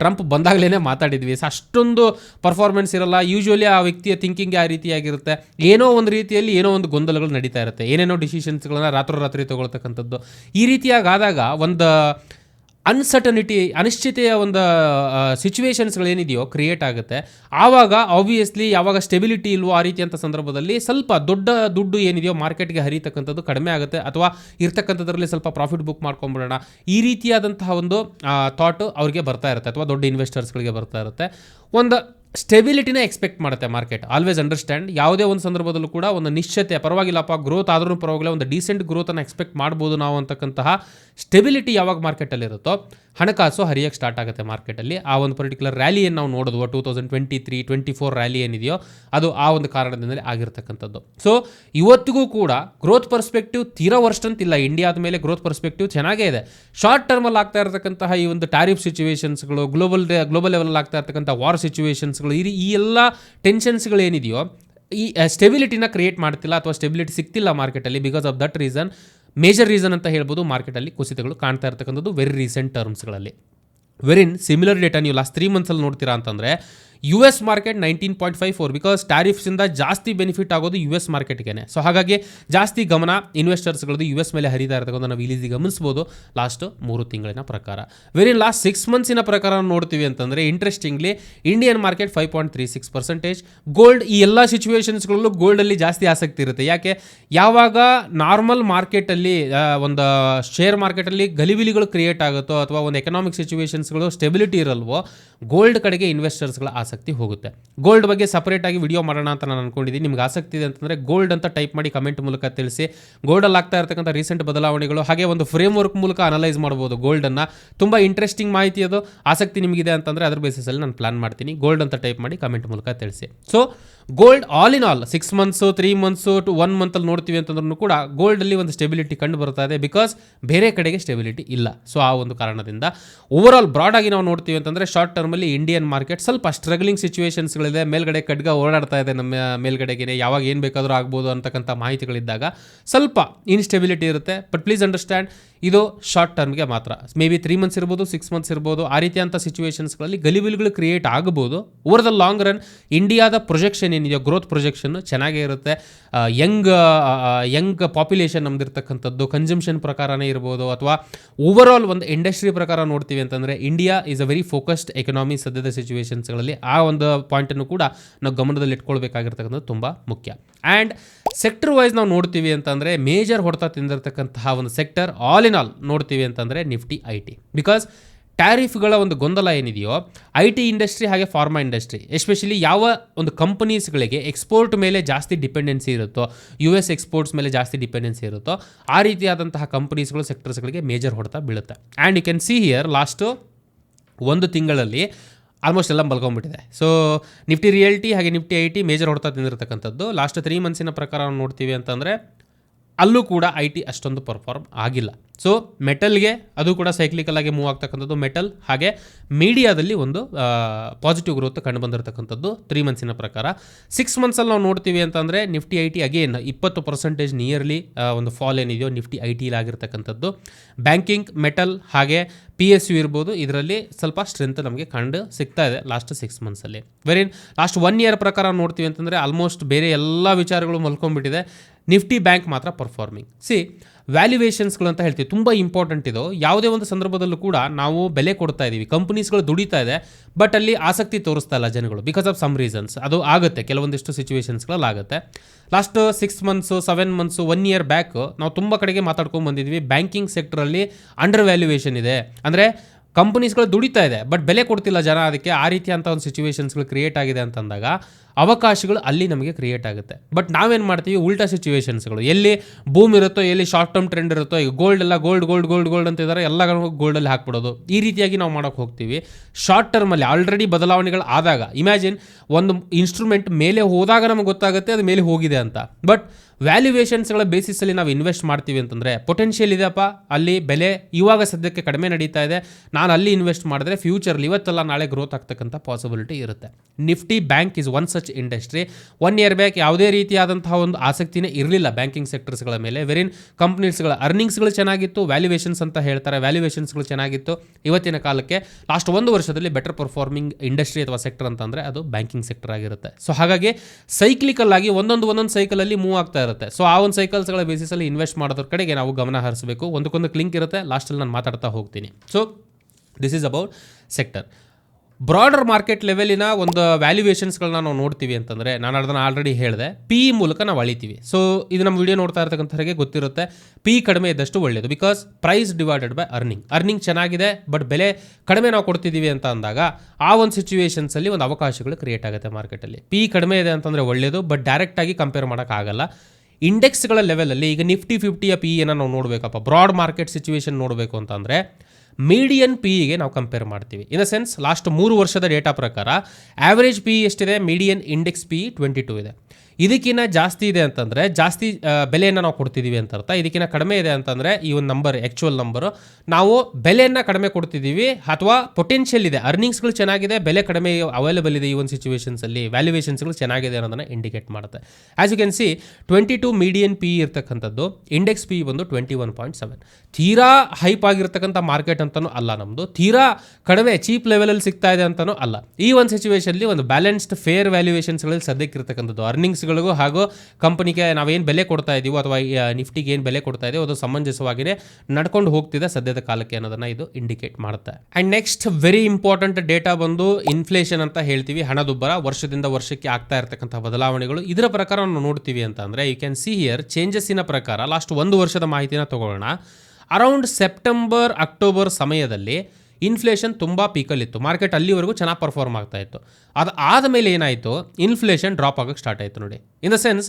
ಟ್ರಂಪ್ ಬಂದಾಗಲೇ ಮಾತಾಡಿದ್ವಿ. ಅಷ್ಟೊಂದು ಪರ್ಫಾರ್ಮೆನ್ಸ್ ಇರಲ್ಲ. ಯೂಶ್ವಲಿ ಆ ವ್ಯಕ್ತಿಯ ಥಿಂಕಿಂಗ್ ಆ ರೀತಿಯಾಗಿರುತ್ತೆ. ಏನೋ ಒಂದು ರೀತಿಯಲ್ಲಿ ಏನೋ ಒಂದು ಗೊಂದಲಗಳು ನಡೀತಾ ಇರುತ್ತೆ. ಏನೇನೋ ಡಿಸಿಷನ್ಸ್ಗಳನ್ನ ರಾತ್ರೋರಾತ್ರಿ ತಗೊಳ್ತಕ್ಕಂಥದ್ದು. ಈ ರೀತಿಯಾಗಿ ಆದಾಗ ಒಂದು ಅನ್ಸರ್ಟನಿಟಿ ಅನಿಶ್ಚಿತೆಯ ಒಂದು ಸಿಚುವೇಶನ್ಸ್ಗಳೇನಿದೆಯೋ ಕ್ರಿಯೇಟ್ ಆಗುತ್ತೆ. ಆವಾಗ ಆಬ್ವಿಯಸ್ಲಿ ಯಾವಾಗ ಸ್ಟೆಬಿಲಿಟಿ ಇಲ್ವೋ ಆ ರೀತಿಯಂಥ ಸಂದರ್ಭದಲ್ಲಿ ಸ್ವಲ್ಪ ದೊಡ್ಡ ದುಡ್ಡು ಏನಿದೆಯೋ ಮಾರ್ಕೆಟ್ಗೆ ಹರಿತಕ್ಕಂಥದ್ದು ಕಡಿಮೆ ಆಗುತ್ತೆ. ಅಥವಾ ಇರ್ತಕ್ಕಂಥದ್ರಲ್ಲಿ ಸ್ವಲ್ಪ ಪ್ರಾಫಿಟ್ ಬುಕ್ ಮಾಡ್ಕೊಂಬಿಡೋಣ. ಈ ರೀತಿಯಾದಂತಹ ಒಂದು ಥಾಟು ಅವ್ರಿಗೆ ಬರ್ತಾ ಇರುತ್ತೆ ಅಥವಾ ದೊಡ್ಡ ಇನ್ವೆಸ್ಟರ್ಸ್ಗಳಿಗೆ ಬರ್ತಾ ಇರುತ್ತೆ. ಒಂದು ಸ್ಟೆಬಿಲಿಟಿನ ಎಕ್ಸ್ಪೆಕ್ಟ್ ಮಾಡುತ್ತೆ ಮಾರ್ಕೆಟ್. ಆಲ್ವೇಸ್ ಅಂಡರ್ಸ್ಟ್ಯಾಂಡ್ ಯಾವುದೇ ಒಂದು ಸಂದರ್ಭದಲ್ಲೂ ಕೂಡ ಒಂದು ನಿಶ್ಚಯತೆ ಪರವಾಗಿಲ್ಲಪ್ಪ ಗ್ರೋತ್ ಆದರೂ ಪರವಾಗಿಲ್ಲ, ಒಂದು ಡೀಸೆಂಟ್ ಗ್ರೋತನ್ನು ಎಕ್ಸ್ಪೆಕ್ಟ್ ಮಾಡ್ಬೋದು ನಾವು ಅಂತಕ್ಕಂತಹ ಸ್ಟೆಬಿಲಿಟಿ ಯಾವಾಗ ಮಾರ್ಕೆಟಲ್ಲಿ ಇರುತ್ತೋ ಹಣಕಾಸು ಹರಿಯಕ್ಕೆ ಸ್ಟಾರ್ಟ್ ಆಗುತ್ತೆ ಮಾರ್ಕೆಟಲ್ಲಿ ಆ ಒಂದು ಪರ್ಟಿಕ್ಯುಲರ್ ರ್ಯಾಲಿಯನ್ನು ನಾವು ನೋಡಿದ್ವು two thousand twenty three twenty four rally ಏನಿದೆಯೋ, ಅದು ಆ ಒಂದು ಕಾರಣದಿಂದಲೇ ಆಗಿರ್ತಕ್ಕಂಥದ್ದು. ಸೊ ಇವತ್ತಿಗೂ ಕೂಡ ಗ್ರೋತ್ ಪರ್ಸ್ಪೆಕ್ಟಿವ್ ತೀರಾ ವರ್ಷ ಅಂತಿಲ್ಲ. ಇಂಡಿಯಾದ ಮೇಲೆ ಗ್ರೋತ್ ಪರ್ಸ್ಪೆಕ್ಟಿವ್ ಚೆನ್ನಾಗೇ ಇದೆ. ಶಾರ್ಟ್ ಟರ್ಮಲ್ಲಿ ಆಗ್ತಾ ಇರತಕ್ಕಂತಹ ಈ ಒಂದು ಟ್ಯಾರಿಫ್ ಸಿಚುವೇಷನ್ಸ್ಗಳು ಗ್ಲೋಬಲ್ ಗ್ಲೋಬಲ್ ಲೆವೆಲ್ ಆಗ್ತಾ ಇರತಕ್ಕಂಥ ವಾರ್ ಸಿಚುವೇಷನ್ಸ್ಗಳು ಈ ಈ ಎಲ್ಲ ಟೆನ್ಷನ್ಸ್ಗಳು ಏನಿದೆಯೋ, ಈ ಸ್ಟೆಬಿಲಿಟಿನ ಕ್ರಿಯೇಟ್ ಮಾಡ್ತಿಲ್ಲ ಅಥವಾ ಸ್ಟೆಬಿಲಿಟಿ ಸಿಗ್ತಿಲ್ಲ ಮಾರ್ಕೆಟಲ್ಲಿ because of that reason major reason ಅಂತ ಹೇಳ್ಬೋದು ಮಾರ್ಕೆಟಲ್ಲಿ ಕುಸಿತಗಳು ಕಾಣ್ತಾ ಇರ್ತಕ್ಕಂಥದ್ದು ವೆರಿ ರೀಸೆಂಟ್ ಟರ್ಮ್ಸ್ಗಳಲ್ಲಿ ವೆರಿನ್ ಸಿಮಿಲರ್ ಡೇಟಾ ನೀವು ಲಾಸ್ಟ್ ತ್ರೀ ಮಂತ್ಸಲ್ಲಿ ನೋಡ್ತೀರಾ ಅಂತಂದರೆ U S market nineteen point five four because ಟ್ಯಾರಿಫ್ಸಿಂದ ಜಾಸ್ತಿ ಬೆನಿಫಿಟ್ ಆಗೋದು ಯು ಎಸ್ ಮಾರ್ಕೆಟ್ಗೆ ಸೊ ಹಾಗಾಗಿ ಜಾಸ್ತಿ ಗಮನ ಇನ್ವೆಸ್ಟರ್ಸ್ಗಳದ್ದು ಯು ಎಸ್ ಮೇಲೆ ಹರಿತಾ ಇರ್ತಕ್ಕಂಥ ನಾವು ಇಲ್ಲಿ ಗಮನಿಸ್ಬೋದು. ಲಾಸ್ಟ್ ಮೂರು ತಿಂಗಳಿನ ಪ್ರಕಾರ. ವೆರಿ ಲಾಸ್ಟ್ ಸಿಕ್ಸ್ ಮಂತ್ಸಿನ ಪ್ರಕಾರ ನೋಡ್ತೀವಿ ಅಂತಂದರೆ interestingly Indian market five point three six percentage gold ಈ ಎಲ್ಲ ಸಿಚುವೇಶನ್ಸ್ಗಳಲ್ಲೂ ಗೋಲ್ಡಲ್ಲಿ ಜಾಸ್ತಿ ಆಸಕ್ತಿ ಇರುತ್ತೆ. ಯಾಕೆ? ಯಾವಾಗ ನಾರ್ಮಲ್ ಮಾರ್ಕೆಟಲ್ಲಿ ಒಂದು ಶೇರ್ ಮಾರ್ಕೆಟಲ್ಲಿ ಗಲಿಬಿಲಿಗಳು ಕ್ರಿಯೇಟ್ ಆಗುತ್ತೋ ಅಥವಾ ಒಂದು ಎಕನಾಮಿಕ್ ಸಿಚುವೇಶನ್ಸ್ಗಳು ಸ್ಟೆಬಿಲಿಟಿ ಇರಲ್ವೋ ಗೋಲ್ಡ್ ಕಡೆಗೆ ಇನ್ವೆಸ್ಟರ್ಸ್ಗಳ ಆಸಕ್ತಿ ಹೋಗುತ್ತೆ. ಗೋಲ್ಡ್ ಬಗ್ಗೆ ಸಪರೇಟ್ ಆಗಿ ವಿಡಿಯೋ ಮಾಡೋಣ ಅಂತ ನಾನು ಅನ್ಕೊಂಡಿದ್ದೀನಿ. ನಿಮ್ಗೆ ಆಸಕ್ತಿ ಇದೆ ಅಂತಂದರೆ ಗೋಲ್ಡ್ ಅಂತ ಟೈಪ್ ಮಾಡಿ ಕಮೆಂಟ್ ಮೂಲಕ ತಿಳಿಸಿ. ಗೋಲ್ಡಲ್ಲಿ ಆಗ್ತಾ ಇರ್ತಕ್ಕಂಥ ರೀಸೆಂಟ್ ಬದಲಾವಣೆಗಳು, ಹಾಗೆ ಒಂದು ಫ್ರೇಮ್ ವರ್ಕ್ ಮೂಲಕ ಅನಲೈಸ್ ಮಾಡ್ಬೋದು ಗೋಲ್ಡನ್ನು ತುಂಬ ಇಂಟ್ರೆಸ್ಟಿಂಗ್ ಮಾಹಿತಿ ಅದು. ಆಸಕ್ತಿ ನಿಮಗಿದೆ ಅಂತಂದರೆ ಅದ್ರ ಬೇಸಿಸಲ್ಲಿ ನಾನು ಪ್ಲಾನ್ ಮಾಡ್ತೀನಿ. ಗೋಲ್ಡ್ ಅಂತ ಟೈಪ್ ಮಾಡಿ ಕಮೆಂಟ್ ಮೂಲಕ ತಿಳಿಸಿ. So gold all in all six months three months to one ಮಂತಲ್ಲಿ ನೋಡ್ತೀವಿ ಅಂತಂದ್ರೂ ಕೂಡ ಗೋಲ್ಡಲ್ಲಿ ಒಂದು ಸ್ಟೆಬಿಲಿಟಿ ಕಂಡು ಬರ್ತಾ ಇದೆ ಬಿಕಾಸ್ ಬೇರೆ ಕಡೆಗೆ ಸ್ಟೆಬಿಲಿಟಿ ಇಲ್ಲ. ಸೊ ಆ ಒಂದು ಕಾರಣದಿಂದ ಓವರ್ ಆಲ್ ಬ್ರಾಡ್ ಆಗಿ ನಾವು ನೋಡ್ತೀವಿ ಅಂತಂದರೆ ಶಾರ್ಟ್ ಟರ್ಮಲ್ಲಿ ಇಂಡಿಯನ್ ಮಾರ್ಕೆಟ್ ಸ್ವಲ್ಪ ಸ್ಟ್ರಗ್ಲಿಂಗ್ ಸಿಚುವೇಶನ್ಸ್ಗಳಿದೆ ಮೇಲ್ಗಡೆ ಖಡ್ಗ ಓಡಾಡ್ತಾ ಇದೆ ನಮ್ಮ ಮೇಲ್ಗಡೆಗೆ. ಯಾವಾಗ ಏನು ಬೇಕಾದರೂ ಆಗ್ಬೋದು ಅಂತಕ್ಕಂಥ ಮಾಹಿತಿಗಳಿದ್ದಾಗ ಸ್ವಲ್ಪ ಇನ್ಸ್ಟೆಬಿಲಿಟಿ ಇರುತ್ತೆ. ಬಟ್ ಪ್ಲೀಸ್ ಅಂಡರ್ಸ್ಟ್ಯಾಂಡ್ ಇದು ಶಾರ್ಟ್ ಟರ್ಮ್ಗೆ ಮಾತ್ರ. ಮೇ ಬಿ ತ್ರೀ ಮಂತ್ಸ್ ಇರ್ಬೋದು ಸಿಕ್ಸ್ ಮಂತ್ಸ್ ಇರ್ಬೋದು, ಆ ರೀತಿಯಂಥ ಸಿಚುವೇಷನ್ಸ್ಗಳಲ್ಲಿ ಗಲಿಬಿಲಿಗಳು ಕ್ರಿಯೇಟ್ ಆಗ್ಬೋದು ಓವರ್ ದ ಲಾಂಗ್ ರನ್ ಇಂಡಿಯಾದ ಪ್ರೊಜೆಕ್ಷನ್ ಏನಿದೆಯೋ ಗ್ರೋತ್ ಪ್ರೊಜೆಕ್ಷನ್ ಚೆನ್ನಾಗೇ ಇರುತ್ತೆ. ಯಂಗ್ ಯಂಗ್ ಪಾಪ್ಯುಲೇಷನ್ ನಮ್ದಿರ್ತಕ್ಕಂಥದ್ದು ಕನ್ಸಂಪ್ಷನ್ ಪ್ರಕಾರನೇ ಇರ್ಬೋದು, ಅಥವಾ ಓವರ್ ಆಲ್ ಒಂದು ಇಂಡಸ್ಟ್ರಿ ಪ್ರಕಾರ ನೋಡ್ತೀವಿ ಅಂತಂದರೆ India is a very focused economy ಸದ್ಯದ ಸಿಚುವೇಶನ್ಸ್ಗಳಲ್ಲಿ ಆ ಒಂದು ಪಾಯಿಂಟನ್ನು ಕೂಡ ನಾವು ಗಮನದಲ್ಲಿ ಇಟ್ಕೊಳ್ಬೇಕಾಗಿರ್ತಕ್ಕಂಥದ್ದು ತುಂಬ ಮುಖ್ಯ. ಆ್ಯಂಡ್ ಸೆಕ್ಟರ್ ವೈಸ್ ನಾವು ನೋಡ್ತೀವಿ ಅಂತಂದರೆ ಮೇಜರ್ ಹೊಡೆತ ತಿಂದಿರತಕ್ಕಂತಹ ಒಂದು ಸೆಕ್ಟರ್ ಆಲ್ ಇನ್ ಆಲ್ ನೋಡ್ತೀವಿ ಅಂತಂದರೆ ನಿಫ್ಟಿ ಐ ಟಿ ಬಿಕಾಸ್ ಟ್ಯಾರಿಫ್ಗಳ ಒಂದು ಗೊಂದಲ ಏನಿದೆಯೋ ಐ ಟಿ ಇಂಡಸ್ಟ್ರಿ ಹಾಗೆ ಫಾರ್ಮಾ ಇಂಡಸ್ಟ್ರಿ ಎಸ್ಪೆಷಲಿ ಯಾವ ಒಂದು ಕಂಪನೀಸ್ಗಳಿಗೆ ಎಕ್ಸ್ಪೋರ್ಟ್ ಮೇಲೆ ಜಾಸ್ತಿ ಡಿಪೆಂಡೆನ್ಸಿ ಇರುತ್ತೋ ಯು ಎಸ್ ಎಕ್ಸ್ಪೋರ್ಟ್ಸ್ ಮೇಲೆ ಜಾಸ್ತಿ ಡಿಪೆಂಡೆನ್ಸಿ ಇರುತ್ತೋ, ಆ ರೀತಿಯಾದಂತಹ ಕಂಪನೀಸ್ಗಳು ಸೆಕ್ಟರ್ಸ್ಗಳಿಗೆ ಮೇಜರ್ ಹೊಡೆತ ಬೀಳುತ್ತೆ. And you can see here last ಒಂದು ತಿಂಗಳಲ್ಲಿ ಆಲ್ಮೋಸ್ಟ್ ಎಲ್ಲ ಮಲ್ಕೊಂಡ್ಬಿಟ್ಟಿದೆ ಸೊ ನಿಫ್ಟಿ ರಿಯಲ್ಟಿ ಹಾಗೆ ನಿಫ್ಟಿ ಐ ಟಿ ಮೇಜರ್ ಹೊಡ್ತಾ ತಿಂದಿರತಕ್ಕಂಥದ್ದು ಲಾಸ್ಟ್ ತ್ರೀ ಮಂತ್ಸಿನ ಪ್ರಕಾರ ನೋಡ್ತೀವಿ ಅಂತಂದರೆ ಅಲ್ಲೂ ಕೂಡ ಐ ಟಿ ಅಷ್ಟೊಂದು ಪರ್ಫಾರ್ಮ್ ಆಗಿಲ್ಲ. ಸೊ ಮೆಟಲ್ಗೆ ಅದು ಕೂಡ ಸೈಕ್ಲಿಕಲ್ ಆಗಿ ಮೂವ್ ಆಗ್ತಕ್ಕಂಥದ್ದು ಮೆಟಲ್ ಹಾಗೆ ಮೀಡಿಯಾದಲ್ಲಿ ಒಂದು ಪಾಸಿಟಿವ್ ಗ್ರೋತ್ ಕಂಡು ಬಂದಿರತಕ್ಕಂಥದ್ದು ತ್ರೀ ಮಂತ್ಸಿನ ಪ್ರಕಾರ. ಸಿಕ್ಸ್ ಮಂತ್ಸಲ್ಲಿ ನಾವು ನೋಡ್ತೀವಿ ಅಂತಂದರೆ ನಿಫ್ಟಿ ಐ ಟಿ ಅಗೇನ್ ಇಪ್ಪತ್ತು ಪರ್ಸೆಂಟೇಜ್ ನಿಯರ್ಲಿ ಒಂದು ಫಾಲ್ ಏನಿದೆಯೋ ನಿಫ್ಟಿ ಐ ಟಿಲಿ ಆಗಿರ್ತಕ್ಕಂಥದ್ದು. ಬ್ಯಾಂಕಿಂಗ್ ಮೆಟಲ್ ಹಾಗೆ ಪಿ ಎಸ್ ಯು ಇರ್ಬೋದು, ಇದರಲ್ಲಿ ಸ್ವಲ್ಪ ಸ್ಟ್ರೆಂತ್ ನಮಗೆ ಕಂಡು ಸಿಗ್ತಾ ಇದೆ ಲಾಸ್ಟ್ ಸಿಕ್ಸ್ ಮಂತ್ಸಲ್ಲಿ ವೆರಿ ಲಾಸ್ಟ್ ಒನ್ ಇಯರ್ ಪ್ರಕಾರ ನೋಡ್ತೀವಿ ಅಂತಂದರೆ ಆಲ್ಮೋಸ್ಟ್ ಬೇರೆ ಎಲ್ಲ ವಿಚಾರಗಳು ಮಲ್ಕೊಂಡ್ಬಿಟ್ಟಿದೆ. ನಿಫ್ಟಿ ಬ್ಯಾಂಕ್ ಮಾತ್ರ ಪರ್ಫಾರ್ಮಿಂಗ್ ಸಿ ವ್ಯಾಲ್ಯೂಯೇಷನ್ಸ್ಗಳು ಅಂತ ಹೇಳ್ತೀವಿ, ತುಂಬ ಇಂಪಾರ್ಟೆಂಟ್ ಇದು. ಯಾವುದೇ ಒಂದು ಸಂದರ್ಭದಲ್ಲೂ ಕೂಡ ನಾವು ಬೆಲೆ ಕೊಡ್ತಾ ಇದ್ದೀವಿ ಕಂಪ್ನೀಸ್ಗಳು ದುಡಿತಾ ಇದೆ ಬಟ್ ಅಲ್ಲಿ ಆಸಕ್ತಿ ತೋರಿಸ್ತಾ ಇಲ್ಲ ಜನಗಳು ಬಿಕಾಸ್ ಆಫ್ ಸಮ್ ರೀಸನ್ಸ್ ಅದು ಆಗುತ್ತೆ, ಕೆಲವೊಂದಿಷ್ಟು ಸಿಚುವೇಷನ್ಸ್ಗಳಲ್ಲಿ ಆಗುತ್ತೆ last six months seven months one year back ನಾವು ತುಂಬ ಕಡೆಗೆ ಮಾತಾಡ್ಕೊಂಡು ಬಂದಿದ್ವಿ. ಬ್ಯಾಂಕಿಂಗ್ ಸೆಕ್ಟ್ರಲ್ಲಿ ಅಂಡರ್ ವ್ಯಾಲ್ಯೂಯೇಷನ್ ಇದೆ. ಅಂದರೆ ಕಂಪನೀಸ್ಗಳು ದುಡಿತಾ ಇದೆ ಬಟ್ ಬೆಲೆ ಕೊಡ್ತಿಲ್ಲ ಜನ ಅದಕ್ಕೆ ಆ ರೀತಿ ಅಂತ ಒಂದು ಸಿಚುವೇಶನ್ಸ್ಗಳು ಕ್ರಿಯೇಟ್ ಆಗಿದೆ ಅಂತಂದಾಗ ಅವಕಾಶಗಳು ಅಲ್ಲಿ ನಮಗೆ ಕ್ರಿಯೇಟ್ ಆಗುತ್ತೆ. ಬಟ್ ನಾವೇನು ಮಾಡ್ತೀವಿ? ಉಲ್ಟಾ ಸಿಚುವೇಶನ್ಸ್ಗಳು ಎಲ್ಲಿ ಬೂಮ್ ಇರುತ್ತೋ, ಎಲ್ಲಿ ಶಾರ್ಟ್ ಟರ್ಮ್ ಟ್ರೆಂಡ್ ಇರುತ್ತೋ, ಈಗ ಗೋಲ್ಡ್ ಎಲ್ಲ ಗೋಲ್ಡ್ ಗೋಲ್ಡ್ ಗೋಲ್ಡ್ ಗೋಲ್ಡ್ ಅಂತ ಇದ್ದಾರೆ ಎಲ್ಲ ಗೋಲ್ಡಲ್ಲಿ ಹಾಕ್ಬಿಡೋದು. ಈ ರೀತಿಯಾಗಿ ನಾವು ಮಾಡೋಕ್ಕೆ ಹೋಗ್ತೀವಿ. ಶಾರ್ಟ್ ಟರ್ಮಲ್ಲಿ ಆಲ್ರೆಡಿ ಬದಲಾವಣೆಗಳು ಆದಾಗ ಇಮ್ಯಾಜಿನ್ ಒಂದು ಇನ್ಸ್ಟ್ರೂಮೆಂಟ್ ಮೇಲೆ ಹೋದಾಗ ನಮಗೆ ಗೊತ್ತಾಗುತ್ತೆ, ಅದು ಮೇಲೆ ಹೋಗಿದೆ ಅಂತ. ಬಟ್ ವ್ಯಾಲ್ಯೂಯೇಷನ್ಸ್ಗಳ ಬೇಸಿಸಲ್ಲಿ ನಾವು ಇನ್ವೆಸ್ಟ್ ಮಾಡ್ತೀವಿ ಅಂತಂದರೆ ಪೊಟೆನ್ಷಿಯಲ್ ಇದೆಯಪ್ಪ? ಅಲ್ಲಿ ಬೆಲೆ ಇವಾಗ ಸದ್ಯಕ್ಕೆ ಕಡಿಮೆ ನಡೀತಾ ಇದೆ. ನಾನು ಅಲ್ಲಿ ಇನ್ವೆಸ್ಟ್ ಮಾಡಿದ್ರೆ ಫ್ಯೂಚರ್ಲಿ ಇವತ್ತೆಲ್ಲ ನಾಳೆ ಗ್ರೋತ್ ಆಗ್ತಕ್ಕಂಥ ಪಾಸಿಬಿಲಿಟಿ ಇರುತ್ತೆ. Nifty bank is one such industry one year back ಯಾವುದೇ ರೀತಿಯಾದಂತಹ ಒಂದು ಆಸಕ್ತಿನೇ ಇರಲಿಲ್ಲ ಬ್ಯಾಂಕಿಂಗ್ ಸೆಕ್ಟರ್ಸ್ಗಳ ಮೇಲೆ. ವೆರಿನ್ ಕಂಪ್ನೀಸ್ಗಳ ಅರ್ನಿಂಗ್ಸ್ಗಳು ಚೆನ್ನಾಗಿತ್ತು ವ್ಯಾಲ್ಯೂಯೇಷನ್ಸ್ ಅಂತ ಹೇಳ್ತಾರೆ ವ್ಯಾಲ್ಯೂಯೇಷನ್ಸ್ಗಳು ಚೆನ್ನಾಗಿತ್ತು. ಇವತ್ತಿನ ಕಾಲಕ್ಕೆ ಲಾಸ್ಟ್ ಒಂದು ವರ್ಷದಲ್ಲಿ ಬೆಟರ್ ಪರ್ಫಾರ್ಮಿಂಗ್ ಇಂಡಸ್ಟ್ರಿ ಅಥವಾ ಸೆಕ್ಟರ್ ಅಂತಂದರೆ ಅದು ಬ್ಯಾಂಕಿಂಗ್ ಸೆಕ್ಟರ್ ಆಗಿರುತ್ತೆ. ಸೊ ಹಾಗಾಗಿ ಸೈಕ್ಲಿಕಲ್ ಆಗಿ ಒಂದೊಂದು ಒಂದೊಂದು ಸೈಕಲಲ್ಲಿ ಮೂವ್ ಆಗ್ತಾ ಇರುತ್ತೆ. ಸೊ ಆ ಒಂದು ಸೈಕಲ್ಸ್ಗಳ ಬೇಸಿಸಲ್ಲಿ ಇನ್ವೆಸ್ಟ್ ಮಾಡೋದ್ರ ಕಡೆಗೆ ನಾವು ಗಮನ ಹರಿಸಬೇಕು. ಒಂದಕ್ಕೊಂದು ಕ್ಲಿಂಕ್ ಇರುತ್ತೆ ಲಾಸ್ಟಲ್ಲಿ ನಾನು ಮಾತಾಡ್ತಾ ಹೋಗ್ತೀನಿ. So this is about sector broader market ಲೆವೆಲಿನ ಒಂದು ವ್ಯಾಲ್ಯೂಯೇಷನ್ಸ್ಗಳನ್ನ ನಾವು ನೋಡ್ತೀವಿ ಅಂತಂದರೆ, ನಾನು ಅದನ್ನು ಆಲ್ರೆಡಿ ಹೇಳಿದೆ. ಪಿ ಮೂಲಕ ನಾವು ಅಳಿತೀವಿ. ಸೊ ಇದು ನಮ್ಮ ವಿಡಿಯೋ ನೋಡ್ತಾ ಇರ್ತಕ್ಕಂಥವ್ರಿಗೆ ಗೊತ್ತಿರುತ್ತೆ. ಪಿ ಕಡಿಮೆ ಇದ್ದಷ್ಟು ಒಳ್ಳೆಯದು because price divided by earning earning ಚೆನ್ನಾಗಿದೆ ಬಟ್ ಬೆಲೆ ಕಡಿಮೆ ನಾವು ಕೊಡ್ತಿದ್ದೀವಿ ಅಂತ ಅಂದಾಗ, ಆ ಒಂದು ಸಿಚುವೇಷನ್ಸಲ್ಲಿ ಒಂದು ಅವಕಾಶಗಳು ಕ್ರಿಯೇಟ್ ಆಗುತ್ತೆ ಮಾರ್ಕೆಟಲ್ಲಿ ಪಿ ಕಡಿಮೆ ಇದೆ ಅಂತಂದರೆ ಒಳ್ಳೆಯದು ಬಟ್ ಡೈರೆಕ್ಟಾಗಿ ಕಂಪೇರ್ ಮಾಡೋಕ್ಕಾಗಲ್ಲ ಇಂಡೆಕ್ಸ್ಗಳ ಲೆವೆಲಲ್ಲಿ ಈಗ ನಿಫ್ಟಿ ಫಿಫ್ಟಿಯ ಪಿ ಏನೋ ನಾವು ನೋಡಬೇಕಪ್ಪ. ಬ್ರಾಡ್ ಮಾರ್ಕೆಟ್ ಸಿಚುವೇಶನ್ ನೋಡಬೇಕು ಅಂತಂದರೆ ಮೀಡಿಯನ್ ಪಿ ಇಗೆ ನಾವು ಕಂಪೇರ್ ಮಾಡ್ತೀವಿ. ಇನ್ ದ ಸೆನ್ಸ್ ಲಾಸ್ಟ್ ಮೂರು ವರ್ಷದ ಡೇಟಾ ಪ್ರಕಾರ ಆ್ಯಾವರೇಜ್ ಪಿ ಎಷ್ಟಿದೆ? Median index P twenty two ಇದೆ. ಇದಕ್ಕಿಂತ ಜಾಸ್ತಿ ಇದೆ ಅಂತಂದರೆ ಜಾಸ್ತಿ ಬೆಲೆಯನ್ನು ನಾವು ಕೊಡ್ತಿದ್ದೀವಿ ಅಂತ ಅರ್ಥ. ಇದಕ್ಕಿಂತ ಕಡಿಮೆ ಇದೆ ಅಂತಂದರೆ ಈ ಒಂದು ನಂಬರ್ ಆ್ಯಕ್ಚುಯಲ್ ನಂಬರು ನಾವು ಬೆಲೆಯನ್ನು ಕಡಿಮೆ ಕೊಡ್ತಿದ್ದೀವಿ ಅಥವಾ ಪೊಟೆನ್ಷಿಯಲ್ ಇದೆ. ಅರ್ನಿಂಗ್ಸ್ಗಳು ಚೆನ್ನಾಗಿದೆ, ಬೆಲೆ ಕಡಿಮೆ ಅವೈಲೇಬಲ್ ಇದೆ ಈ ಒಂದು ಸಿಚುವೇಷನ್ಸಲ್ಲಿ ವ್ಯಾಲ್ಯೂಯೇಷನ್ಸ್ಗಳು ಚೆನ್ನಾಗಿದೆ ಅನ್ನೋದನ್ನು ಇಂಡಿಕೇಟ್ ಮಾಡುತ್ತೆ. As you can see twenty two median P ಇರ್ತಕ್ಕಂಥದ್ದು ಇಂಡೆಕ್ಸ್ ಪಿ ಬಂದು ಟ್ವೆಂಟಿ ಒನ್ ಪಾಯಿಂಟ್ ಸೆವೆನ್ ತೀರಾ ಹೈಪ್ ಆಗಿರ್ತಕ್ಕಂಥ ಮಾರ್ಕೆಟ್ ಅಂತಲೂ ಅಲ್ಲ ನಮ್ಮದು ತೀರಾ ಕಡಿಮೆ ಚೀಪ್ ಲೆವೆಲಲ್ಲಿ ಸಿಗ್ತಾ ಇದೆ ಅಂತಲೂ ಅಲ್ಲ. ಈ ಒಂದು ಸಿಚುವೇಷನ್ಲಿ ಒಂದು ಬ್ಯಾಲೆನ್ಸ್ಡ್ ಫೇರ್ ವ್ಯಾಲ್ಯೂಯೇಷನ್ಸ್ಗಳಲ್ಲಿ ಸದ್ಯಕ್ಕೆ ಇರ್ತಕ್ಕಂಥದ್ದು ಅರ್ನಿಂಗ್ಸ್ಗಳಿಗೂ ಹಾಗೂ ಕಂಪನಿಗೆ ನಾವೇನು ಬೆಲೆ ಕೊಡ್ತಾ ಇದ್ದೀವೋ ಅಥವಾ ನಿಫ್ಟಿಗೆ ಏನು ಬೆಲೆ ಕೊಡ್ತಾ ಇದೆಯೋ ಅದು ಸಮಂಜಸವಾಗಿಯೇ ನಡ್ಕೊಂಡು ಹೋಗ್ತಿದೆ ಸದ್ಯದ ಕಾಲಕ್ಕೆ ಅನ್ನೋದನ್ನ ಇದು ಇಂಡಿಕೇಟ್ ಮಾಡುತ್ತೆ. And next very important data ಬಂದು ಇನ್ಫ್ಲೇಷನ್ ಅಂತ ಹೇಳ್ತೀವಿ. ಹಣದುಬ್ಬರ ವರ್ಷದಿಂದ ವರ್ಷಕ್ಕೆ ಆಗ್ತಾ ಇರತಕ್ಕಂಥ ಬದಲಾವಣೆಗಳು. ಇದರ ಪ್ರಕಾರ ನಾವು ನೋಡ್ತೀವಿ ಅಂತ ಅಂದರೆ ಯು ಕ್ಯಾನ್ ಸಿ ಹಿಯರ್ ಚೇಂಜಸ್ಸಿನ ಪ್ರಕಾರ ಲಾಸ್ಟ್ ಒಂದು ವರ್ಷದ ಮಾಹಿತಿನ ತಗೊಳ್ಳೋಣ. ಅರೌಂಡ್ ಸೆಪ್ಟೆಂಬರ್ ಅಕ್ಟೋಬರ್ ಸಮಯದಲ್ಲಿ ಇನ್ಫ್ಲೇಷನ್ ತುಂಬ ಪೀಕಲ್ಲಿತ್ತು ಮಾರ್ಕೆಟ್ ಅಲ್ಲಿವರೆಗೂ ಚೆನ್ನಾಗಿ ಪರ್ಫಾರ್ಮ್ ಆಗ್ತಾ ಇತ್ತು. ಅದು ಆದಮೇಲೆ ಏನಾಯಿತು? ಇನ್ಫ್ಲೇಷನ್ ಡ್ರಾಪ್ ಆಗೋಕ್ಕೆ ಸ್ಟಾರ್ಟ್ ಆಯಿತು ನೋಡಿ. ಇನ್ ದ ಸೆನ್ಸ್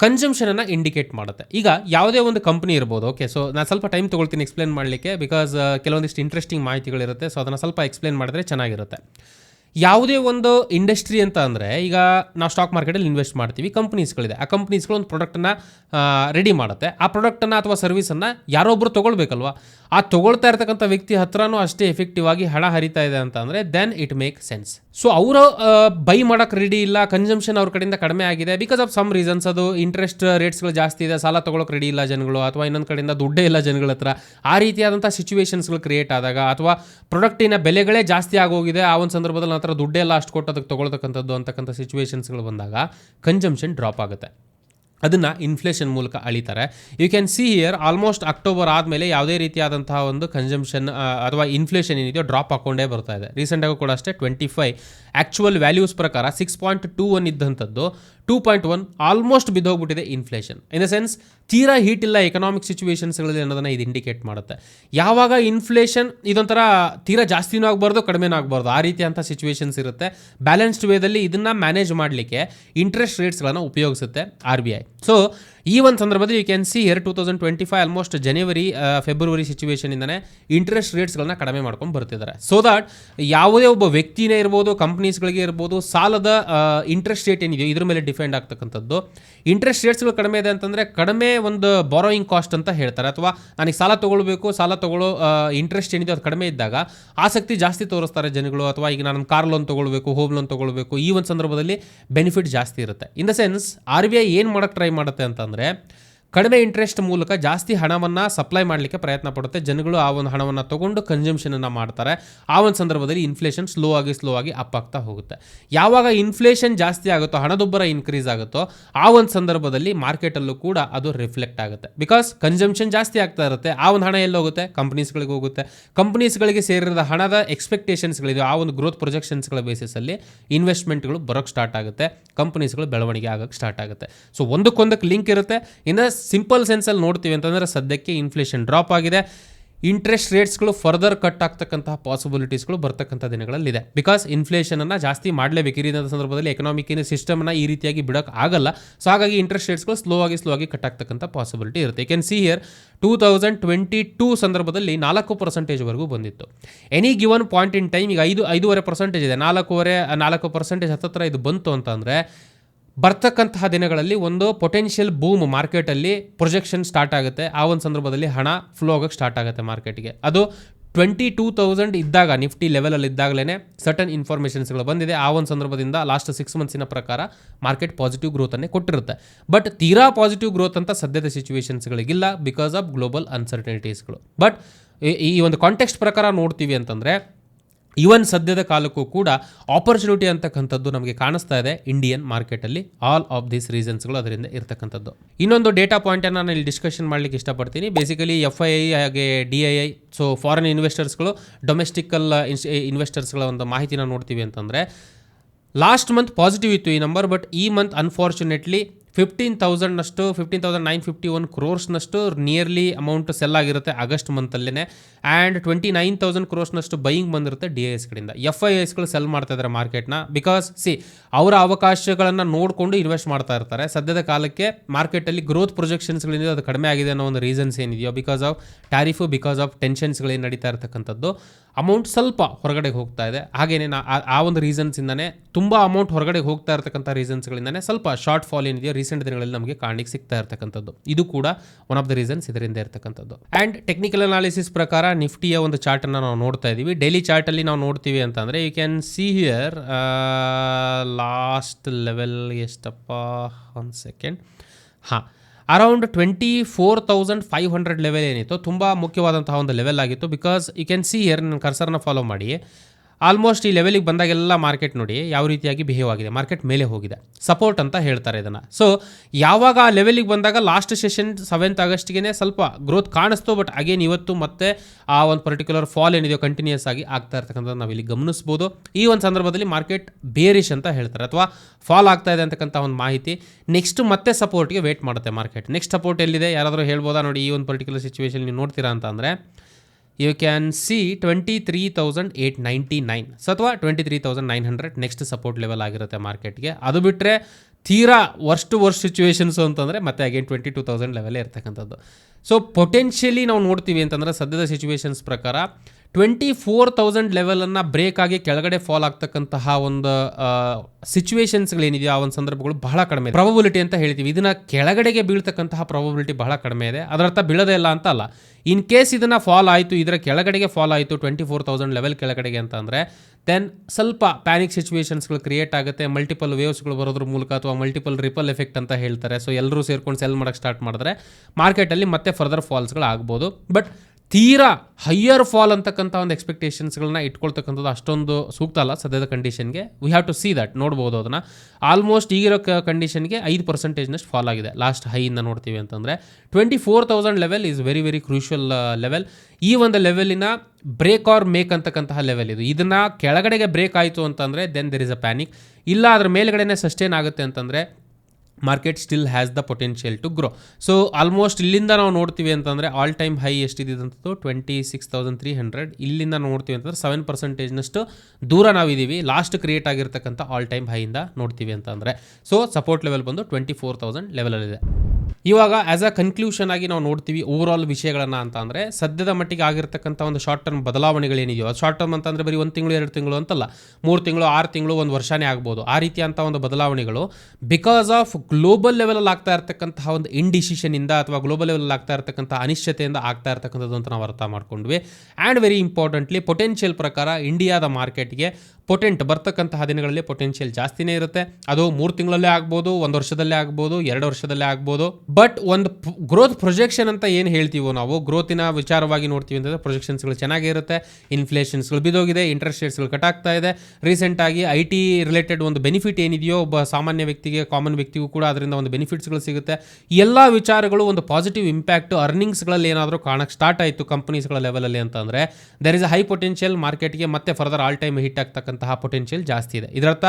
ಕನ್ಸಂಪ್ಷನನ್ನು ಇಂಡಿಕೇಟ್ ಮಾಡುತ್ತೆ. ಈಗ ಯಾವುದೇ ಒಂದು ಕಂಪ್ನಿ ಇರ್ಬೋದು ಓಕೆ ಸೊ ನಾನು ಸ್ವಲ್ಪ ಟೈಮ್ ತೊಗೊಳ್ತೀನಿ ಎಕ್ಸ್ಪ್ಲೇನ್ ಮಾಡಲಿಕ್ಕೆ ಬಿಕಾಸ್ ಕೆಲವೊಂದಿಷ್ಟು ಇಂಟ್ರೆಸ್ಟಿಂಗ್ ಮಾಹಿತಿಗಳಿರುತ್ತೆ ಸೊ ಅದನ್ನು ಸ್ವಲ್ಪ ಎಕ್ಸ್ಪ್ಲೇನ್ ಮಾಡಿದ್ರೆ ಚೆನ್ನಾಗಿರುತ್ತೆ. ಯಾವುದೇ ಒಂದು ಇಂಡಸ್ಟ್ರಿ ಅಂತ ಅಂದರೆ ಈಗ ನಾವು ಸ್ಟಾಕ್ ಮಾರ್ಕೆಟಲ್ಲಿ ಇನ್ವೆಸ್ಟ್ ಮಾಡ್ತೀವಿ ಕಂಪ್ನೀಸ್ಗಳಿದೆ ಆ ಕಂಪ್ನೀಸ್ಗಳು ಒಂದು ಪ್ರಾಡಕ್ಟನ್ನು ರೆಡಿ ಮಾಡುತ್ತೆ. ಆ ಪ್ರಾಡಕ್ಟನ್ನು ಅಥವಾ ಸರ್ವಿಸನ್ನು ಯಾರೊಬ್ಬರು ತೊಗೊಳ್ಬೇಕಲ್ವ? ಆ ತೊಗೊಳ್ತಾ ಇರ್ತಕ್ಕಂಥ ವ್ಯಕ್ತಿ ಹತ್ರನೂ ಅಷ್ಟೇ ಎಫೆಕ್ಟಿವ್ ಆಗಿ ಹಣ ಹರಿತಾ ಇದೆ ಅಂತ ಅಂದರೆ then it make sense so ಅವರು ಬೈ ಮಾಡೋಕ್ಕೆ ರೆಡಿ ಇಲ್ಲ ಕನ್ಸಂಪ್ಷನ್ ಅವ್ರ ಕಡೆಯಿಂದ ಕಡಿಮೆ ಆಗಿದೆ ಬಿಕಾಸ್ ಆಫ್ ಸಮ್ ರೀಸನ್ಸ್ ಅದು ಇಂಟ್ರೆಸ್ಟ್ ರೇಟ್ಸ್ಗಳು ಜಾಸ್ತಿ ಇದೆ, ಸಾಲ ತೊಗೊಳಕ್ಕೆ ರೆಡಿ ಇಲ್ಲ ಜನಗಳು ಅಥವಾ ಇನ್ನೊಂದು ಕಡೆಯಿಂದ ದುಡ್ಡೇ ಇಲ್ಲ ಜನಗಳ ಹತ್ರ. ಆ ರೀತಿಯಾದಂಥ ಸಿಚುವೇಶನ್ಸ್ಗಳು ಕ್ರಿಯೇಟ್ ಆದಾಗ ಅಥವಾ ಪ್ರಾಡಕ್ಟಿನ ಬೆಲೆಗಳೇ ಜಾಸ್ತಿ ಆಗೋಗಿದೆ, ಆ ಒಂದು ಸಂದರ್ಭದಲ್ಲಿ ಹತ್ರ ದುಡ್ಡೇ ಎಲ್ಲ ಅಷ್ಟು ಕೊಟ್ಟು ಅದಕ್ಕೆ ತೊಗೊಳ್ತಕ್ಕಂಥದ್ದು ಅಂತಕ್ಕಂಥ ಸಿಚುವೇಶನ್ಸ್ಗಳು ಬಂದಾಗ ಕನ್ಸಂಪ್ಷನ್ ಡ್ರಾಪ್ ಆಗುತ್ತೆ. ಅದನ್ನು ಇನ್ಫ್ಲೇಷನ್ ಮೂಲಕ ಅಳಿತಾರೆ. You can see here almost October ಆದಮೇಲೆ ಯಾವುದೇ ರೀತಿಯಾದಂತಹ ಒಂದು ಕನ್ಸಂಪ್ಷನ್ ಅಥವಾ ಇನ್ಫ್ಲೇಷನ್ ಏನಿದೆಯೋ ಡ್ರಾಪ್ ಹಾಕೊಂಡೇ ಬರ್ತಾ ಇದೆ. ರೀಸೆಂಟಾಗೂ ಕೂಡ ಅಷ್ಟೇ ಟ್ವೆಂಟಿ ಫೈವ್ ಆ್ಯಕ್ಚುವಲ್ ವ್ಯಾಲ್ಯೂಸ್ ಪ್ರಕಾರ ಸಿಕ್ಸ್ ಪಾಯಿಂಟ್ ಟೂ ಒನ್ ಇದ್ದಂಥದ್ದು ಟೂ ಪಾಯಿಂಟ್ ಒನ್ ಆಲ್ಮೋಸ್ಟ್ ಬಿದ್ದೋಗ್ಬಿಟ್ಟಿದೆ ಇನ್ಫ್ಲೇಷನ್ ಇನ್ ದ ಸೆನ್ಸ್ ತೀರಾ ಹೀಟ್ ಇಲ್ಲ ಎಕನಾಮಿಕ್ ಸಿಚುವೇಶನ್ಸ್ಗಳಲ್ಲಿ ಅನ್ನೋದನ್ನು ಇದು ಇಂಡಿಕೇಟ್ ಮಾಡುತ್ತೆ. ಯಾವಾಗ ಇನ್ಫ್ಲೇಷನ್ ಇದೊಂಥರ ತೀರಾ ಜಾಸ್ತಿನೂ ಆಗಬಾರ್ದು, ಕಡಿಮೆನೂ ಆಗಬಾರ್ದು. ಆ ರೀತಿ ಅಂಥ ಸಿಚುವೇಷನ್ಸ್ ಇರುತ್ತೆ. ಬ್ಯಾಲೆನ್ಸ್ಡ್ ವೇದಲ್ಲಿ ಇದನ್ನು ಮ್ಯಾನೇಜ್ ಮಾಡಲಿಕ್ಕೆ ಇಂಟ್ರೆಸ್ಟ್ ರೇಟ್ಸ್ಗಳನ್ನು ಉಪಯೋಗಿಸುತ್ತೆ ಆರ್ ಬಿ ಐ ಸೊ ಈ ಒಂದು ಸಂದರ್ಭದಲ್ಲಿ you can see year two thousand twenty five almost January February ಸಿಚುವೇಶನಿಂದನೇ interest ರೇಟ್ಸ್ಗಳನ್ನ ಕಡಿಮೆ ಮಾಡ್ಕೊಂಡು ಬರ್ತಿದ್ದಾರೆ. ಸೊ ದಟ್ ಯಾವುದೇ ಒಬ್ಬ ವ್ಯಕ್ತಿನೇ ಇರ್ಬೋದು ಕಂಪ್ನೀಸ್ಗಳಿಗೆ ಇರ್ಬೋದು, ಸಾಲದ ಇಂಟ್ರೆಸ್ಟ್ ರೇಟ್ ಏನಿದೆಯೋ ಇದ್ರ ಮೇಲೆ ಡಿಪೆಂಡ್ ಆಗ್ತಕ್ಕಂಥದ್ದು. ಇಂಟ್ರೆಸ್ಟ್ ರೇಟ್ಸ್ಗಳು ಕಡಿಮೆ ಇದೆ ಅಂತಂದರೆ ಕಡಿಮೆ ಒಂದು ಬಾರೋಯಿಂಗ್ ಕಾಸ್ಟ್ ಅಂತ ಹೇಳ್ತಾರೆ. ಅಥವಾ ನನಗೆ ಸಾಲ ತೊಗೊಳ್ಬೇಕು, ಸಾಲ ತೊಗೊಳ್ಳೋ ಇಂಟ್ರೆಸ್ಟ್ ಏನಿದೆ ಅದು ಕಡಿಮೆ ಇದ್ದಾಗ ಆಸಕ್ತಿ ಜಾಸ್ತಿ ತೋರಿಸ್ತಾರೆ ಜನಗಳು. ಅಥವಾ ಈಗ ನಾನು ಕಾರ್ ಲೋನ್ ತೊಗೊಳ್ಬೇಕು ಹೋಮ್ ಲೋನ್ ತೊಗೊಳ್ಬೇಕು, ಈ ಒಂದು ಸಂದರ್ಭದಲ್ಲಿ ಬೆನಿಫಿಟ್ ಜಾಸ್ತಿ ಇರುತ್ತೆ. In the sense R B I ಏನು ಮಾಡೋಕ್ಕೆ ಟ್ರೈ ಮಾಡುತ್ತೆ ಅಂತಂದರೆ ಕಡಿಮೆ ಇಂಟ್ರೆಸ್ಟ್ ಮೂಲಕ ಜಾಸ್ತಿ ಹಣವನ್ನು ಸಪ್ಲೈ ಮಾಡಲಿಕ್ಕೆ ಪ್ರಯತ್ನ ಪಡುತ್ತೆ. ಜನಗಳು ಆ ಒಂದು ಹಣವನ್ನು ತಗೊಂಡು ಕನ್ಸಂಪ್ಷನನ್ನು ಮಾಡ್ತಾರೆ. ಆ ಒಂದು ಸಂದರ್ಭದಲ್ಲಿ ಇನ್ಫ್ಲೇಷನ್ ಸ್ಲೋ ಆಗಿ ಸ್ಲೋ ಆಗಿ ಅಪ್ ಆಗ್ತಾ ಹೋಗುತ್ತೆ. ಯಾವಾಗ ಇನ್ಫ್ಲೇಷನ್ ಜಾಸ್ತಿ ಆಗುತ್ತೋ, ಹಣದುಬ್ಬರ ಇನ್ಕ್ರೀಸ್ ಆಗುತ್ತೋ, ಆ ಒಂದು ಸಂದರ್ಭದಲ್ಲಿ ಮಾರ್ಕೆಟಲ್ಲೂ ಕೂಡ ಅದು ರಿಫ್ಲೆಕ್ಟ್ ಆಗುತ್ತೆ. ಬಿಕಾಸ್ ಕನ್ಸಂಪ್ಷನ್ ಜಾಸ್ತಿ ಆಗ್ತಾ ಇರುತ್ತೆ. ಆ ಒಂದು ಹಣ ಎಲ್ಲೋಗುತ್ತೆ ಕಂಪ್ನೀಸ್ಗಳಿಗೆ ಹೋಗುತ್ತೆ. ಕಂಪ್ನೀಸ್ಗಳಿಗೆ ಸೇರಿದ ಹಣದ ಎಕ್ಸ್ಪೆಕ್ಟೇಷನ್ಸ್ಗಳಿದೆ ಆ ಒಂದು ಗ್ರೋತ್ ಪ್ರೊಜೆಕ್ಷನ್ಸ್ಗಳ ಬೇಸಿಸಲ್ಲಿ ಇನ್ವೆಸ್ಟ್ಮೆಂಟ್ಗಳು ಬರೋಕ್ಕೆ ಸ್ಟಾರ್ಟ್ ಆಗುತ್ತೆ. ಕಂಪ್ನೀಸ್ಗಳು ಬೆಳವಣಿಗೆ ಆಗೋಕ್ಕೆ ಸ್ಟಾರ್ಟ್ ಆಗುತ್ತೆ. ಸೊ ಒಂದಕ್ಕೊಂದಕ್ಕೆ ಲಿಂಕ್ ಇರುತ್ತೆ. ಇನ್ನು ಸಿಂಪಲ್ ಸೆನ್ಸಲ್ಲಿ ನೋಡ್ತೀವಿ ಅಂತಂದರೆ ಸದ್ಯಕ್ಕೆ ಇನ್ಫ್ಲೇಷನ್ ಡ್ರಾಪ್ ಆಗಿದೆ. ಇಂಟ್ರೆಸ್ಟ್ ರೇಟ್ಸ್ಗಳು ಫರ್ದರ್ ಕಟ್ ಆಗ್ತಕ್ಕಂತಹ ಪಾಸಿಬಿಲಿಟೀಸ್ಗಳು ಬರ್ತಕ್ಕಂಥ ದಿನಗಳಲ್ಲಿದೆ. ಬಿಕಾಸ್ ಇನ್ಫ್ಲೇಷನನ್ನು ಜಾಸ್ತಿ ಮಾಡಲೇಬೇಕು. ಈ ರೀತಿಯಾದ ಸಂದರ್ಭದಲ್ಲಿ ಎಕನಾಮಿಕ್ಕಿನ ಸಿಸ್ಟಮ್ನ ಈ ರೀತಿಯಾಗಿ ಬಿಡೋಕೆ ಆಗಲ್ಲ. ಸೊ ಹಾಗಾಗಿ ಇಂಟ್ರೆಸ್ಟ್ ರೇಟ್ಸ್ಗಳು ಸ್ಲೋ ಆಗಿ ಸ್ಲೋ ಆಗಿ ಕಟ್ ಆಗ್ತಕ್ಕಂಥ ಪಾಸಿಬಿಲಿಟಿ ಇರುತ್ತೆ. Can see here two thousand twenty two ಸಂದರ್ಭದಲ್ಲಿ ನಾಲ್ಕು ಪರ್ಸೆಂಟೇಜ್ವರೆಗೂ ಬಂದಿತ್ತು. Any given point in time ಈಗ ಐದು, ಐದೂವರೆ ಪರ್ಸೆಂಟೇಜ್ ಇದೆ. ನಾಲ್ಕೂವರೆ, ನಾಲ್ಕು ಪರ್ಸೆಂಟೇಜ್ ಹತ್ತತ್ರ ಇದು ಬಂತು ಅಂತಂದರೆ ಬರ್ತಕ್ಕಂತಹ ದಿನಗಳಲ್ಲಿ ಒಂದು ಪೊಟೆನ್ಷಿಯಲ್ ಬೂಮ್ ಮಾರ್ಕೆಟಲ್ಲಿ ಪ್ರೊಜೆಕ್ಷನ್ ಸ್ಟಾರ್ಟ್ ಆಗುತ್ತೆ. ಆ ಒಂದು ಸಂದರ್ಭದಲ್ಲಿ ಹಣ ಫ್ಲೋ ಆಗೋಕ್ಕೆ ಸ್ಟಾರ್ಟ್ ಆಗುತ್ತೆ ಮಾರ್ಕೆಟ್ಗೆ. ಅದು ಟ್ವೆಂಟಿ ಟೂ ತೌಸಂಡ್ ಇದ್ದಾಗ, ನಿಫ್ಟಿ ಲೆವೆಲಲ್ಲಿ ಇದ್ದಾಗಲೇ ಸರ್ಟನ್ ಇನ್ಫಾರ್ಮೇಷನ್ಸ್ಗಳು ಬಂದಿದೆ. ಆ ಒಂದು ಸಂದರ್ಭದಿಂದ ಲಾಸ್ಟ್ ಸಿಕ್ಸ್ ಮಂತ್ಸಿನ ಪ್ರಕಾರ ಮಾರ್ಕೆಟ್ ಪಾಸಿಟಿವ್ ಗ್ರೋತನ್ನೇ ಕೊಟ್ಟಿರುತ್ತೆ. ಬಟ್ ತೀರಾ ಪಾಸಿಟಿವ್ ಗ್ರೋತ್ ಅಂತ ಸದ್ಯದ ಸಿಚುವೇಷನ್ಸ್ಗಳಿಗಿಲ್ಲ ಬಿಕಾಸ್ ಆಫ್ ಗ್ಲೋಬಲ್ ಅನ್ಸರ್ಟನಿಟೀಸ್ಗಳು ಬಟ್ ಈ ಒಂದು ಕಾಂಟೆಕ್ಸ್ಟ್ ಪ್ರಕಾರ ನೋಡ್ತೀವಿ ಅಂತಂದರೆ ಇವನ್ ಸದ್ಯದ ಕಾಲಕ್ಕೂ ಕೂಡ ಆಪರ್ಚುನಿಟಿ ಅಂತಕ್ಕಂಥದ್ದು ನಮಗೆ ಕಾಣಿಸ್ತಾ ಇದೆ ಇಂಡಿಯನ್ ಮಾರ್ಕೆಟಲ್ಲಿ ಆಲ್ ಆಫ್ ದೀಸ್ ರೀಸನ್ಸ್ಗಳು ಅದರಿಂದ ಇರತಕ್ಕಂಥದ್ದು. ಇನ್ನೊಂದು ಡೇಟಾ ಪಾಯಿಂಟನ್ನು ನಾನು ಇಲ್ಲಿ ಡಿಸ್ಕಷನ್ ಮಾಡಲಿಕ್ಕೆ ಇಷ್ಟಪಡ್ತೀನಿ. ಬೇಸಿಕಲಿ ಎಫ್ ಐ ಐ ಹಾಗೆ D I I so foreign ಇನ್ವೆಸ್ಟರ್ಸ್ಗಳು ಡೊಮೆಸ್ಟಿಕಲ್ ಇನ್ವೆಸ್ಟರ್ಸ್ಗಳ ಒಂದು ಮಾಹಿತಿನ ನೋಡ್ತೀವಿ ಅಂತಂದರೆ ಲಾಸ್ಟ್ ಮಂತ್ ಪಾಸಿಟಿವ್ ಇತ್ತು ಈ ನಂಬರ್ ಬಟ್ ಈ month unfortunately fifteen ತೌಸಂಡ್ನಷ್ಟು fifteen thousand nine fifty one ಕ್ರೋರ್ಸ್ನಷ್ಟು nearly amount sell ಆಗಿರುತ್ತೆ ಆಗಸ್ಟ್ ಮಂತಲ್ಲೇ ಆ್ಯಂಡ್ ಟ್ವೆಂಟಿ ನೈನ್ ತೌಸಂಡ್ ಕ್ರೋರ್ಸ್ನಷ್ಟು ಬೈಯಿಂಗ್ ಬಂದಿರುತ್ತೆ ಡಿ ಎಸ್ ಕಡೆಯಿಂದ. ಎಫ್ ಐ ಎಸ್ಗಳು ಸೆಲ್ ಮಾಡ್ತಾ ಇದ್ದಾರೆ ಮಾರ್ಕೆಟ್ನ ಬಿಕಾಸ್ ಸಿ ಅವರ ಅವಕಾಶಗಳನ್ನು ನೋಡಿಕೊಂಡು ಇನ್ವೆಸ್ಟ್ ಮಾಡ್ತಾ ಇರ್ತಾರೆ. ಸದ್ಯದ ಕಾಲಕ್ಕೆ ಮಾರ್ಕೆಟಲ್ಲಿ ಗ್ರೋತ್ ಪ್ರೊಜೆಕ್ಷನ್ಸ್ಗಳಿಂದ ಅದು ಕಡಿಮೆ ಆಗಿದೆ ಅನ್ನೋ ಒಂದು ರೀಸನ್ಸ್ ಏನಿದೆಯೋ because of tariff because of ಟೆನ್ಷನ್ಸ್ಗಳೇನು ನಡೀತಾ ಇರ್ತಕ್ಕಂಥದ್ದು ಅಮೌಂಟ್ ಸ್ವಲ್ಪ ಹೊರಗಡೆ ಹೋಗ್ತಾ ಇದೆ. ಹಾಗೇನೇ ಆ ಒಂದು ರೀಸನ್ಸಿಂದನೇ ತುಂಬ ಅಮೌಂಟ್ ಹೊರಗಡೆ ಹೋಗ್ತಾ ಇರ್ತಕ್ಕಂಥ ರೀಸನ್ಸ್ಗಳಿಂದನೇ ಸ್ವಲ್ಪ ಶಾರ್ಟ್ ಫಾಲ್ ಏನಿದೆಯೋ ರೀಸೆಂಟ್ ದಿನಗಳಲ್ಲಿ ನಮಗೆ ಕಾಣಲಿಕ್ಕೆ ಸಿಗ್ತಾ ಇರ್ತಕ್ಕಂಥದ್ದು. ಇದು ಕೂಡ ಒನ್ ಆಫ್ ದ ರೀಸನ್ಸ್ ಇದರಿಂದ ಇರ್ತಕ್ಕಂಥದ್ದು. ಆ್ಯಂಡ್ ಟೆಕ್ನಿಕಲ್ ಅನಾಲಿಸಿಸ್ ಪ್ರಕಾರ ನಿಫ್ಟಿಯ ಒಂದು ಚಾರ್ಟನ್ನು ನಾವು ನೋಡ್ತಾ ಇದ್ದೀವಿ ಡೈಲಿ ಚಾರ್ಟಲ್ಲಿ ನಾವು ನೋಡ್ತೀವಿ ಅಂತಂದರೆ you can see here last level ಎಷ್ಟಪ್ಪ? ಒನ್ ಸೆಕೆಂಡ್ ಹಾಂ around twenty four thousand five hundred level ಏನಿತ್ತು, ತುಂಬ ಮುಖ್ಯವಾದಂತಹ ಒಂದು ಲೆವೆಲ್ ಆಗಿತ್ತು. Because you can see here ನನ್ನ ಕರ್ಸರ್ನ ಫಾಲೋ ಮಾಡಿ ಆಲ್ಮೋಸ್ಟ್ ಈ ಲೆವೆಲಿಗೆ ಬಂದಾಗೆಲ್ಲ ಮಾರ್ಕೆಟ್ ನೋಡಿ ಯಾವ ರೀತಿಯಾಗಿ ಬಿಹೇವ್ ಆಗಿದೆ. ಮಾರ್ಕೆಟ್ ಮೇಲೆ ಹೋಗಿದೆ. ಸಪೋರ್ಟ್ ಅಂತ ಹೇಳ್ತಾರೆ ಇದನ್ನು. ಸೊ ಯಾವಾಗ ಆ ಲೆವೆಲಿಗೆ ಬಂದಾಗ ಲಾಸ್ಟ್ ಸೆಷನ್ ಸೆವೆಂತ್ ಆಗಸ್ಟ್ಗೆ ಸ್ವಲ್ಪ ಗ್ರೋತ್ ಕಾಣಿಸ್ತು ಬಟ್ ಅಗೇನ್ ಇವತ್ತು ಮತ್ತೆ ಆ ಒಂದು ಪರ್ಟಿಕ್ಯುಲರ್ ಫಾಲ್ ಏನಿದೆಯೋ ಕಂಟಿನ್ಯೂಸ್ ಆಗಿ ಆಗ್ತಾ ಇರ್ತಕ್ಕಂಥದ್ದು ಇಲ್ಲಿ ಗಮನಿಸ್ಬೋದು. ಈ ಒಂದು ಸಂದರ್ಭದಲ್ಲಿ ಮಾರ್ಕೆಟ್ ಬೇರಿಶ್ ಅಂತ ಹೇಳ್ತಾರೆ, ಅಥವಾ ಫಾಲ್ ಆಗ್ತಾ ಇದೆ ಅಂತಕ್ಕಂಥ ಒಂದು ಮಾಹಿತಿ. ನೆಕ್ಸ್ಟ್ ಮತ್ತೆ ಸಪೋರ್ಟ್ಗೆ ವೇಟ್ ಮಾಡುತ್ತೆ ಮಾರ್ಕೆಟ್ ನೆಕ್ಸ್ಟ್ ಸಪೋರ್ಟ್ ಎಲ್ಲಿದೆ? ಯಾರಾದರೂ ಹೇಳ್ಬೋದಾ ನೋಡಿ ಈ ಒಂದು ಪರ್ಟಿಕ್ಯುಲರ್ ಸಿಚುವೇಶನ್ ನೀವು ನೋಡ್ತೀರಾ ಅಂತ ಅಂದರೆ you can see twenty three thousand eight ninety nine so ಅಥವಾ twenty three thousand nine hundred next support level ಆಗಿರುತ್ತೆ ಮಾರ್ಕೆಟ್ಗೆ ಅದು ಬಿಟ್ಟರೆ ತೀರಾ ವರ್ಸ್ಟ್ ವರ್ಸ್ಟ್ ಸಿಚುವೇಶನ್ಸು ಅಂತಂದರೆ ಮತ್ತೆ ಅಗೇನ್ ಟ್ವೆಂಟಿ ಟೂ ತೌಸಂಡ್ ಲೆವೆಲೇ ಇರ್ತಕ್ಕಂಥದ್ದು. ಸೊ ಪೊಟೆನ್ಷಿಯಲಿ ನಾವು ನೋಡ್ತೀವಿ ಅಂತಂದರೆ ಸದ್ಯದ ಸಿಚುವೇಶನ್ಸ್ ಪ್ರಕಾರ ಟ್ವೆಂಟಿ ಫೋರ್ ತೌಸಂಡ್ ಲೆವೆಲನ್ನು ಬ್ರೇಕ್ ಆಗಿ ಕೆಳಗಡೆ ಫಾಲ್ ಆಗ್ತಕ್ಕಂತಹ ಒಂದು ಸಿಚುವೇಶನ್ಸ್ಗಳೇನಿದೆಯೋ ಆ ಒಂದು ಸಂದರ್ಭಗಳು ಬಹಳ ಕಡಿಮೆ. ಇದೆ ಪ್ರಾಬಬಿಲಿಟಿ ಅಂತ ಹೇಳ್ತೀವಿ. ಇದನ್ನು ಕೆಳಗಡೆಗೆ ಬೀಳ್ತಕ್ಕಂತಹ ಪ್ರಾಬಬಿಲಿಟಿ ಬಹಳ ಕಡಿಮೆ ಇದೆ. ಅದರರ್ಥ ಬೀಳೋದೇ ಇಲ್ಲ ಅಂತ ಅಲ್ಲ. ಇನ್ ಕೇಸ್ ಇದನ್ನು ಫಾಲ್ ಆಯಿತು, ಇದರ ಕೆಳಗಡೆಗೆ ಫಾಲ್ ಆಯಿತು ಟ್ವೆಂಟಿ ಫೋರ್ ತೌಸಂಡ್ ಲೆವೆಲ್ ಕೆಳಗಡೆಗೆ ಅಂತ ಅಂದರೆ ದೆನ್ ಸ್ವಲ್ಪ ಪ್ಯಾನಿಕ್ ಸಿಚುವೇಶನ್ಸ್ಗಳು ಕ್ರಿಯೇಟ್ ಆಗುತ್ತೆ. ಮಲ್ಟಿಪಲ್ ವೇವ್ಸ್ಗಳು ಬರೋದ್ರ ಮೂಲಕ ಅಥವಾ ಮಲ್ಟಿಪಲ್ ರಿಪಲ್ ಎಫೆಕ್ಟ್ ಅಂತ ಹೇಳ್ತಾರೆ. ಸೊ ಎಲ್ಲರೂ ಸೇರ್ಕೊಂಡು ಸೆಲ್ ಮಾಡೋಕ್ಕೆ ಸ್ಟಾರ್ಟ್ ಮಾಡಿದ್ರೆ ಮಾರ್ಕೆಟಲ್ಲಿ ಮತ್ತೆ ಫರ್ದರ್ ಫಾಲ್ಸ್ಗಳು ಆಗ್ಬೋದು ಬಟ್ ತೀರಾ ಹೈಯರ್ ಫಾಲ್ ಅಂತಕ್ಕಂಥ ಒಂದು ಎಕ್ಸ್ಪೆಕ್ಟೇಷನ್ಸ್ಗಳನ್ನ ಇಟ್ಕೊಳ್ತಕ್ಕಂಥದ್ದು ಅಷ್ಟೊಂದು ಸೂಕ್ತ ಅಲ್ಲ ಸದ್ಯದ ಕಂಡೀಷನ್ಗೆ we have to see that ನೋಡ್ಬೋದು ಅದನ್ನು. ಆಲ್ಮೋಸ್ಟ್ ಈಗಿರೋ ಕಂಡೀಷನ್ಗೆ ಐದು ಪರ್ಸೆಂಟೇಜ್ನಷ್ಟು ಫಾಲ್ ಆಗಿದೆ. ಲಾಸ್ಟ್ ಹೈಯಿಂದ ನೋಡ್ತೀವಿ ಅಂತಂದರೆ. Twenty four thousand level is very very crucial level ಈ ಒಂದು ಲೆವೆಲಿನ ಬ್ರೇಕ್ ಆರ್ ಮೇಕ್ ಅಂತಕ್ಕಂತಹ ಲೆವೆಲ್ ಇದು. ಇದನ್ನು ಕೆಳಗಡೆಗೆ ಬ್ರೇಕ್ ಆಯಿತು ಅಂತಂದರೆ then there is a panic ಇಲ್ಲ, ಅದ್ರ ಮೇಲ್ಗಡೆನೆ ಸಸ್ಟೇನ್ ಆಗುತ್ತೆ ಅಂತಂದರೆ market still has the potential to grow so almost ಇಲ್ಲಿಂದ ನಾವು ನೋಡ್ತೀವಿ ಅಂತಂದರೆ ಆಲ್ ಟೈಮ್ ಹೈ ಎಷ್ಟಿದೆ twenty six thousand three hundred ಇಲ್ಲಿಂದ ನೋಡ್ತೀವಿ ಅಂತಂದರೆ ಸೆವೆನ್ ಪರ್ಸೆಂಟೇಜ್ನಷ್ಟು ದೂರ ನಾವಿದ್ದೀವಿ ಲಾಸ್ಟ್ ಕ್ರಿಯೇಟ್ ಆಗಿರ್ತಕ್ಕಂಥ ಆಲ್ ಟೈಮ್ ಹೈಯಿಂದ ನೋಡ್ತೀವಿ ಅಂತಂದರೆ. ಸೊ ಸಪೋರ್ಟ್ ಲೆವೆಲ್ ಬಂದು ಟ್ವೆಂಟಿ ಫೋರ್ ತೌಸಂಡ್ ಲೆವೆಲಲ್ಲಿದೆ ಇವಾಗ ಆ್ಯಸ್ ಅ ಕನ್ಕ್ಲೂಷನ್ ಆಗಿ ನಾವು ನೋಡ್ತೀವಿ ಓವರ್ ಆಲ್ ವಿಷಯಗಳನ್ನು ಅಂತ ಅಂದರೆ ಸದ್ಯದ ಮಟ್ಟಿಗೆ ಆಗಿರ್ತಕ್ಕಂಥ ಒಂದು ಶಾರ್ಟ್ ಟರ್ಮ್ ಬದಲಾವಣೆಗಳೇನಿದೆಯೋ ಶಾರ್ಟ್ ಟರ್ಮ್ ಅಂತಂದರೆ ಬರೀ ಒಂದು ತಿಂಗಳು, ಎರಡು ತಿಂಗಳು ಅಂತಲ್ಲ, ಮೂರು ತಿಂಗಳು, ಆರು ತಿಂಗಳು, ಒಂದು ವರ್ಷನೇ ಆಗ್ಬೋದು. ಆ ರೀತಿಯಂಥ ಒಂದು ಬದಲಾವಣೆಗಳು ಬಿಕಾಸ್ ಆಫ್ ಗ್ಲೋಬಲ್ ಲೆವೆಲಲ್ಲಿ ಆಗ್ತಾ ಇರ್ತಕ್ಕಂತಹ ಒಂದು ಇಂಡಿಸಿಷನಿಂದ ಅಥವಾ ಗ್ಲೋಬಲ್ ಲೆವೆಲಲ್ಲಿ ಆಗ್ತಾ ಇರ್ತಕ್ಕಂಥ ಅನಿಶ್ಚಿತೆಯಿಂದ ಆಗ್ತಾ ಇರ್ತಕ್ಕಂಥದ್ದು ಅಂತ ನಾವು ಅರ್ಥ ಮಾಡ್ಕೊಂಡ್ವಿ. ಆ್ಯಂಡ್ ವೆರಿ ಇಂಪಾರ್ಟೆಂಟ್ಲಿ ಪೊಟೆನ್ಷಿಯಲ್ ಪ್ರಕಾರ ಇಂಡಿಯಾದ ಮಾರ್ಕೆಟ್ಗೆ ಪೊಟೆಂಟ್ ಬರ್ತಕ್ಕಂತಹ ದಿನಗಳಲ್ಲಿ ಪೊಟೆನ್ಷಿಯಲ್ ಜಾಸ್ತಿನೇ ಇರುತ್ತೆ. ಅದು ಮೂರು ತಿಂಗಳಲ್ಲೇ ಆಗ್ಬೋದು, ಒಂದು ವರ್ಷದಲ್ಲೇ ಆಗ್ಬೋದು, ಎರಡು ವರ್ಷದಲ್ಲೇ ಆಗ್ಬೋದು. ಬಟ್ ಒಂದು ಗ್ರೋತ್ ಪ್ರೊಜೆಕ್ಷನ್ ಅಂತ ಏನು ಹೇಳ್ತೀವೋ ನಾವು ಗ್ರೋತಿನ ವಿಚಾರವಾಗಿ ನೋಡ್ತೀವಿ ಅಂತಂದರೆ ಪ್ರೊಜೆಕ್ಷನ್ಸ್ಗಳು ಚೆನ್ನಾಗೇ ಇರುತ್ತೆ ಇನ್ಫ್ಲೇಷನ್ಸ್ಗಳು ಬಿದ್ದೋಗಿದೆ ಇಂಟ್ರೆಸ್ಟ್ ರೇಟ್ಸ್ಗಳು ಕಟ್ ಆಗ್ತಾ ಇದೆ. ರೀಸೆಂಟಾಗಿ ಐ ಟಿ ರಿಲೇಟೆಡ್ ಒಂದು ಬೆನಿಫಿಟ್ ಏನಿದೆಯೋ ಒಬ್ಬ ಸಾಮಾನ್ಯ ವ್ಯಕ್ತಿಗೆ ಕಾಮನ್ ವ್ಯಕ್ತಿಗೂ ಕೂಡ ಅದರಿಂದ ಒಂದು ಬೆನಿಫಿಟ್ಸ್ಗಳು ಸಿಗುತ್ತೆ. ಎಲ್ಲ ವಿಚಾರಗಳು ಒಂದು ಪಾಸಿಟಿವ್ ಇಂಪ್ಯಾಕ್ಟ್ ಅರ್ನಿಂಗ್ಸ್ಗಳಲ್ಲಿ ಏನಾದರೂ ಕಾಣಕ್ಕೆ ಸ್ಟಾರ್ಟ್ ಆಯಿತು ಕಂಪನೀಸ್ಗಳ ಲೆವೆಲಲ್ಲಿ ಅಂತಂದರೆ there is a high potential ಮಾರ್ಕೆಟ್ಗೆ ಮತ್ತೆ ಫರ್ದರ್ ಆಲ್ ಟೈಮ್ ಹಿಟ್ ಆಗ್ತಕ್ಕಂತಹ ಪೊಟೆನ್ಷಿಯಲ್ ಜಾಸ್ತಿ ಇದೆ. ಇದರರ್ಥ,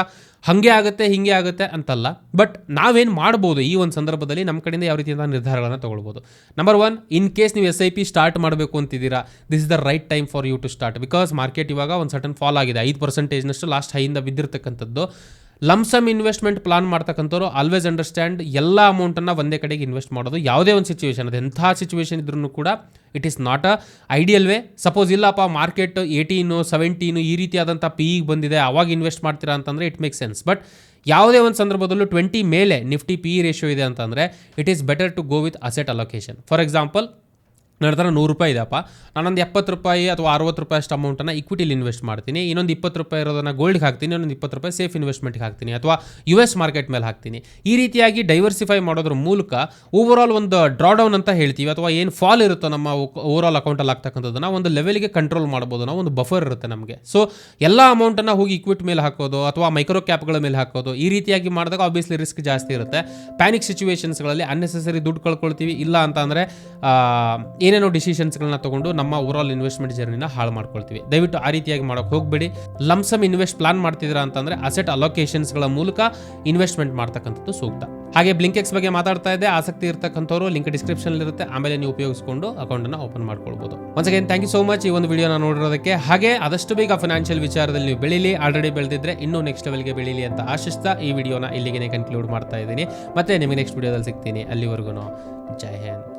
ಹಾಗೆ ಆಗುತ್ತೆ, ಹಿಂಗೆ ಆಗುತ್ತೆ ಅಂತಲ್ಲ. ಬಟ್ ನಾವೇನು ಮಾಡ್ಬೋದು ಈ ಒಂದು ಸಂದರ್ಭದಲ್ಲಿ ನಮ್ಮ ಕಡೆಯಿಂದ ಯಾವ ರೀತಿಯಿಂದ ನಿರ್ಧಾರಗಳನ್ನು ತೊಗೊಳ್ಬೋದು? ನಂಬರ್ ಒನ್ ಇನ್ ಕೇಸ್ ನೀವು ಎಸ್ ಐ ಪಿ ಸ್ಟಾರ್ಟ್ ಮಾಡಬೇಕು ಅಂತಿದ್ದೀರಾ this is the right time for you to start because market ಇವಾಗ ಒಂದು ಸಟನ್ ಫಾಲ್ ಆಗಿದೆ. ಐದು ಪರ್ಸೆಂಟೇಜ್ನಷ್ಟು ಲಾಸ್ಟ್ ಹೈಯಿಂದ ಬಿದ್ದಿರ್ತಕ್ಕಂಥದ್ದು. ಲಮ್ಸಮ್ ಇನ್ವೆಸ್ಟ್ಮೆಂಟ್ ಪ್ಲಾನ್ ಮಾಡ್ತಕ್ಕಂಥವ್ರು ಆಲ್ವೇಸ್ ಅಂಡರ್ಸ್ಟ್ಯಾಂಡ್ ಎಲ್ಲ ಅಮೌಂಟನ್ನು ಒಂದೇ ಕಡೆಗೆ ಇನ್ವೆಸ್ಟ್ ಮಾಡೋದು ಯಾವುದೇ ಒಂದು ಸಿಚುವೇಷನ್ ಅದು ಎಂಥ ಸಿಚುವೇಷನ್ ಇದ್ರೂ ಕೂಡ it is not a ideal way suppose ಇಲ್ಲಪ್ಪ ಮಾರ್ಕೆಟ್ ಏಯ್ಟೀನು ಸೆವೆಂಟೀನು ಈ ರೀತಿಯಾದಂಥ ಪಿ ಇಗೆ ಬಂದಿದೆ, ಅವಾಗ ಇನ್ವೆಸ್ಟ್ ಮಾಡ್ತೀರಾ ಅಂತಂದರೆ ಇಟ್ ಮೇಕ್ ಸೆನ್ಸ್ ಬಟ್ ಯಾವುದೇ ಒಂದು ಸಂದರ್ಭದಲ್ಲೂ ಟ್ವೆಂಟಿ ಮೇಲೆ ನಿಫ್ಟಿ ಪಿ ಇ ರೇಷಿಯೋ ಇದೆ ಅಂತಂದರೆ it is better to go with asset allocation for example ನನ್ನ ನೂರು ರೂಪಾಯಿ ಇದೆಯಪ್ಪ ನಾನೊಂದು ಎಪ್ಪತ್ತು ರೂಪಾಯಿ ಅಥವಾ ಅರವತ್ತು ರೂಪಾಯಿ ಅಷ್ಟು ಅಮೌಂಟನ್ನು ಇಕ್ವಿಟಿಲಿ ಇನ್ವೆಸ್ಟ್ ಮಾಡ್ತೀನಿ. ಇನ್ನೊಂದು ಇಪ್ಪತ್ತು ರೂಪಾಯಿ ಇರೋದನ್ನು ಗೋಲ್ಡ್ಗೆ ಹಾಕ್ತೀನಿ, ಇನ್ನೊಂದು ಇಪ್ಪತ್ತು ರೂಪಾಯಿ ಸೇಫ್ ಇನ್ವೆಸ್ಟ್ಮೆಂಟ್ಗೆ ಹಾಕ್ತೀನಿ ಅಥವಾ ಯು ಎಸ್ ಮಾರ್ಕೆಟ್ ಮೇಲೆ ಹಾಕ್ತೀನಿ. ಈ ರೀತಿಯಾಗಿ ಡೈವರ್ಸಿಫೈ ಮಾಡೋದ್ರ ಮೂಲಕ ಓವರ್ ಆಲ್ ಒಂದು ಡ್ರಾಡೌನ್ ಅಂತ ಹೇಳ್ತೀವಿ ಅಥವಾ ಏನು ಫಾಲ್ ಇರುತ್ತೋ ನಮ್ಮ ಓವರ್ ಆಲ್ ಅಕೌಂಟಲ್ಲಿ ಆಗ್ತಕ್ಕಂಥದ್ದನ್ನು ಒಂದು ಲೆವೆಲ್ಗೆ ಕಂಟ್ರೋಲ್ ಮಾಡ್ಬೋದು ನಾವು ಒಂದು ಬಫರ್ ಇರುತ್ತೆ ನಮಗೆ. ಸೊ ಎಲ್ಲ ಅಮೌಂಟನ್ನು ಹೋಗಿ ಇಕ್ವಿಟ್ ಮೇಲೆ ಹಾಕೋದು ಅಥವಾ ಮೈಕ್ರೋ ಕ್ಯಾಪ್ಗಳ ಮೇಲೆ ಹಾಕೋದು ಈ ರೀತಿಯಾಗಿ ಮಾಡಿದಾಗ ಆಬ್ವಿಯಸ್ಲಿ ರಿಸ್ಕ್ ಜಾಸ್ತಿ ಇರುತ್ತೆ. ಪ್ಯಾನಿಕ್ ಸಿಚುವೇಶನ್ಸ್ಗಳಲ್ಲಿ ಅನ್ನೆಸೆಸರಿ ದುಡ್ಡು ಕಳ್ಕೊಳ್ತೀವಿ. ಇಲ್ಲ ಅಂತ ಅಂದರೆ ಏನೇನೋ ಡಿಸಿಷನ್ಸ್ಗಳನ್ನ ತಗೊಂಡು ನಮ್ಮ ಓವರಾಲ್ ಇನ್ವೆಸ್ಟ್ಮೆಂಟ್ ಜರ್ನಿನ ಹಾಳು ಮಾಡ್ಕೊಳ್ತೀವಿ. ದಯವಿಟ್ಟು ಆ ರೀತಿಯಾಗಿ ಮಾಡೋಕೆ ಹೋಗಬೇಡಿ. ಲಮ್ಸಮ್ ಇನ್ವೆಸ್ಟ್ ಪ್ಲಾನ್ ಮಾಡ್ತಿದ್ದೀರಾ ಅಂತಂದ್ರೆ ಅಸೆಟ್ ಅಲೋಕೇಶನ್ಸ್ಗಳ ಮೂಲಕ ಇನ್ವೆಸ್ಟ್ಮೆಂಟ್ ಮಾಡ್ತಕ್ಕಂಥದ್ದು ಸೂಕ್ತ. ಹಾಗೆ ಬ್ಲಿಂಕೆಕ್ಸ್ ಬಗ್ಗೆ ಮಾತಾಡ್ತಾ ಇದ್ದೆ, ಆಸಕ್ತಿ ಇರ್ತಕ್ಕಂಥವ್ರು ಲಿಂಕ್ ಡಿಸ್ಕ್ರಿಪ್ಷನ್ ಇರುತ್ತೆ, ಆಮೇಲೆ ನೀವು ಉಪಯೋಗಿಸಿಕೊಂಡು ಅಕೌಂಟನ್ನು ಓಪನ್ ಮಾಡ್ಕೊಳ್ಬೋದು. Once again thank you so much ಈ ಒಂದು ವಿಡಿಯೋನ ನೋಡಿರೋದಕ್ಕೆ. ಹಾಗೆ ಆದಷ್ಟು ಬೇಗ ಫೈನಾನ್ಷಿಯಲ್ ವಿಚಾರದಲ್ಲಿ ನೀವು ಬೆಳೀಲಿ ಆಲ್ರೆಡಿ ಬೆಳೆದಿದ್ರೆ ಇನ್ನೂ ನೆಕ್ಸ್ಟ್ ಲೆವೆಲ್ಗೆ ಬೆಳೀಲಿ ಅಂತ ಆಶಿಸ್ತಾ ಈ ವಿಡಿಯೋನ ಇಲ್ಲಿಗೆ ಕನ್ಕ್ಲೂಡ್ ಮಾಡ್ತಾ ಇದ್ದೀನಿ. ಮತ್ತೆ ನಿಮಗೆ ನೆಕ್ಸ್ಟ್ ವಿಡಿಯೋದಲ್ಲಿ ಸಿಗ್ತೀನಿ. ಅಲ್ಲಿವರೆಗೂ ಜೈ ಹಿಂದ್.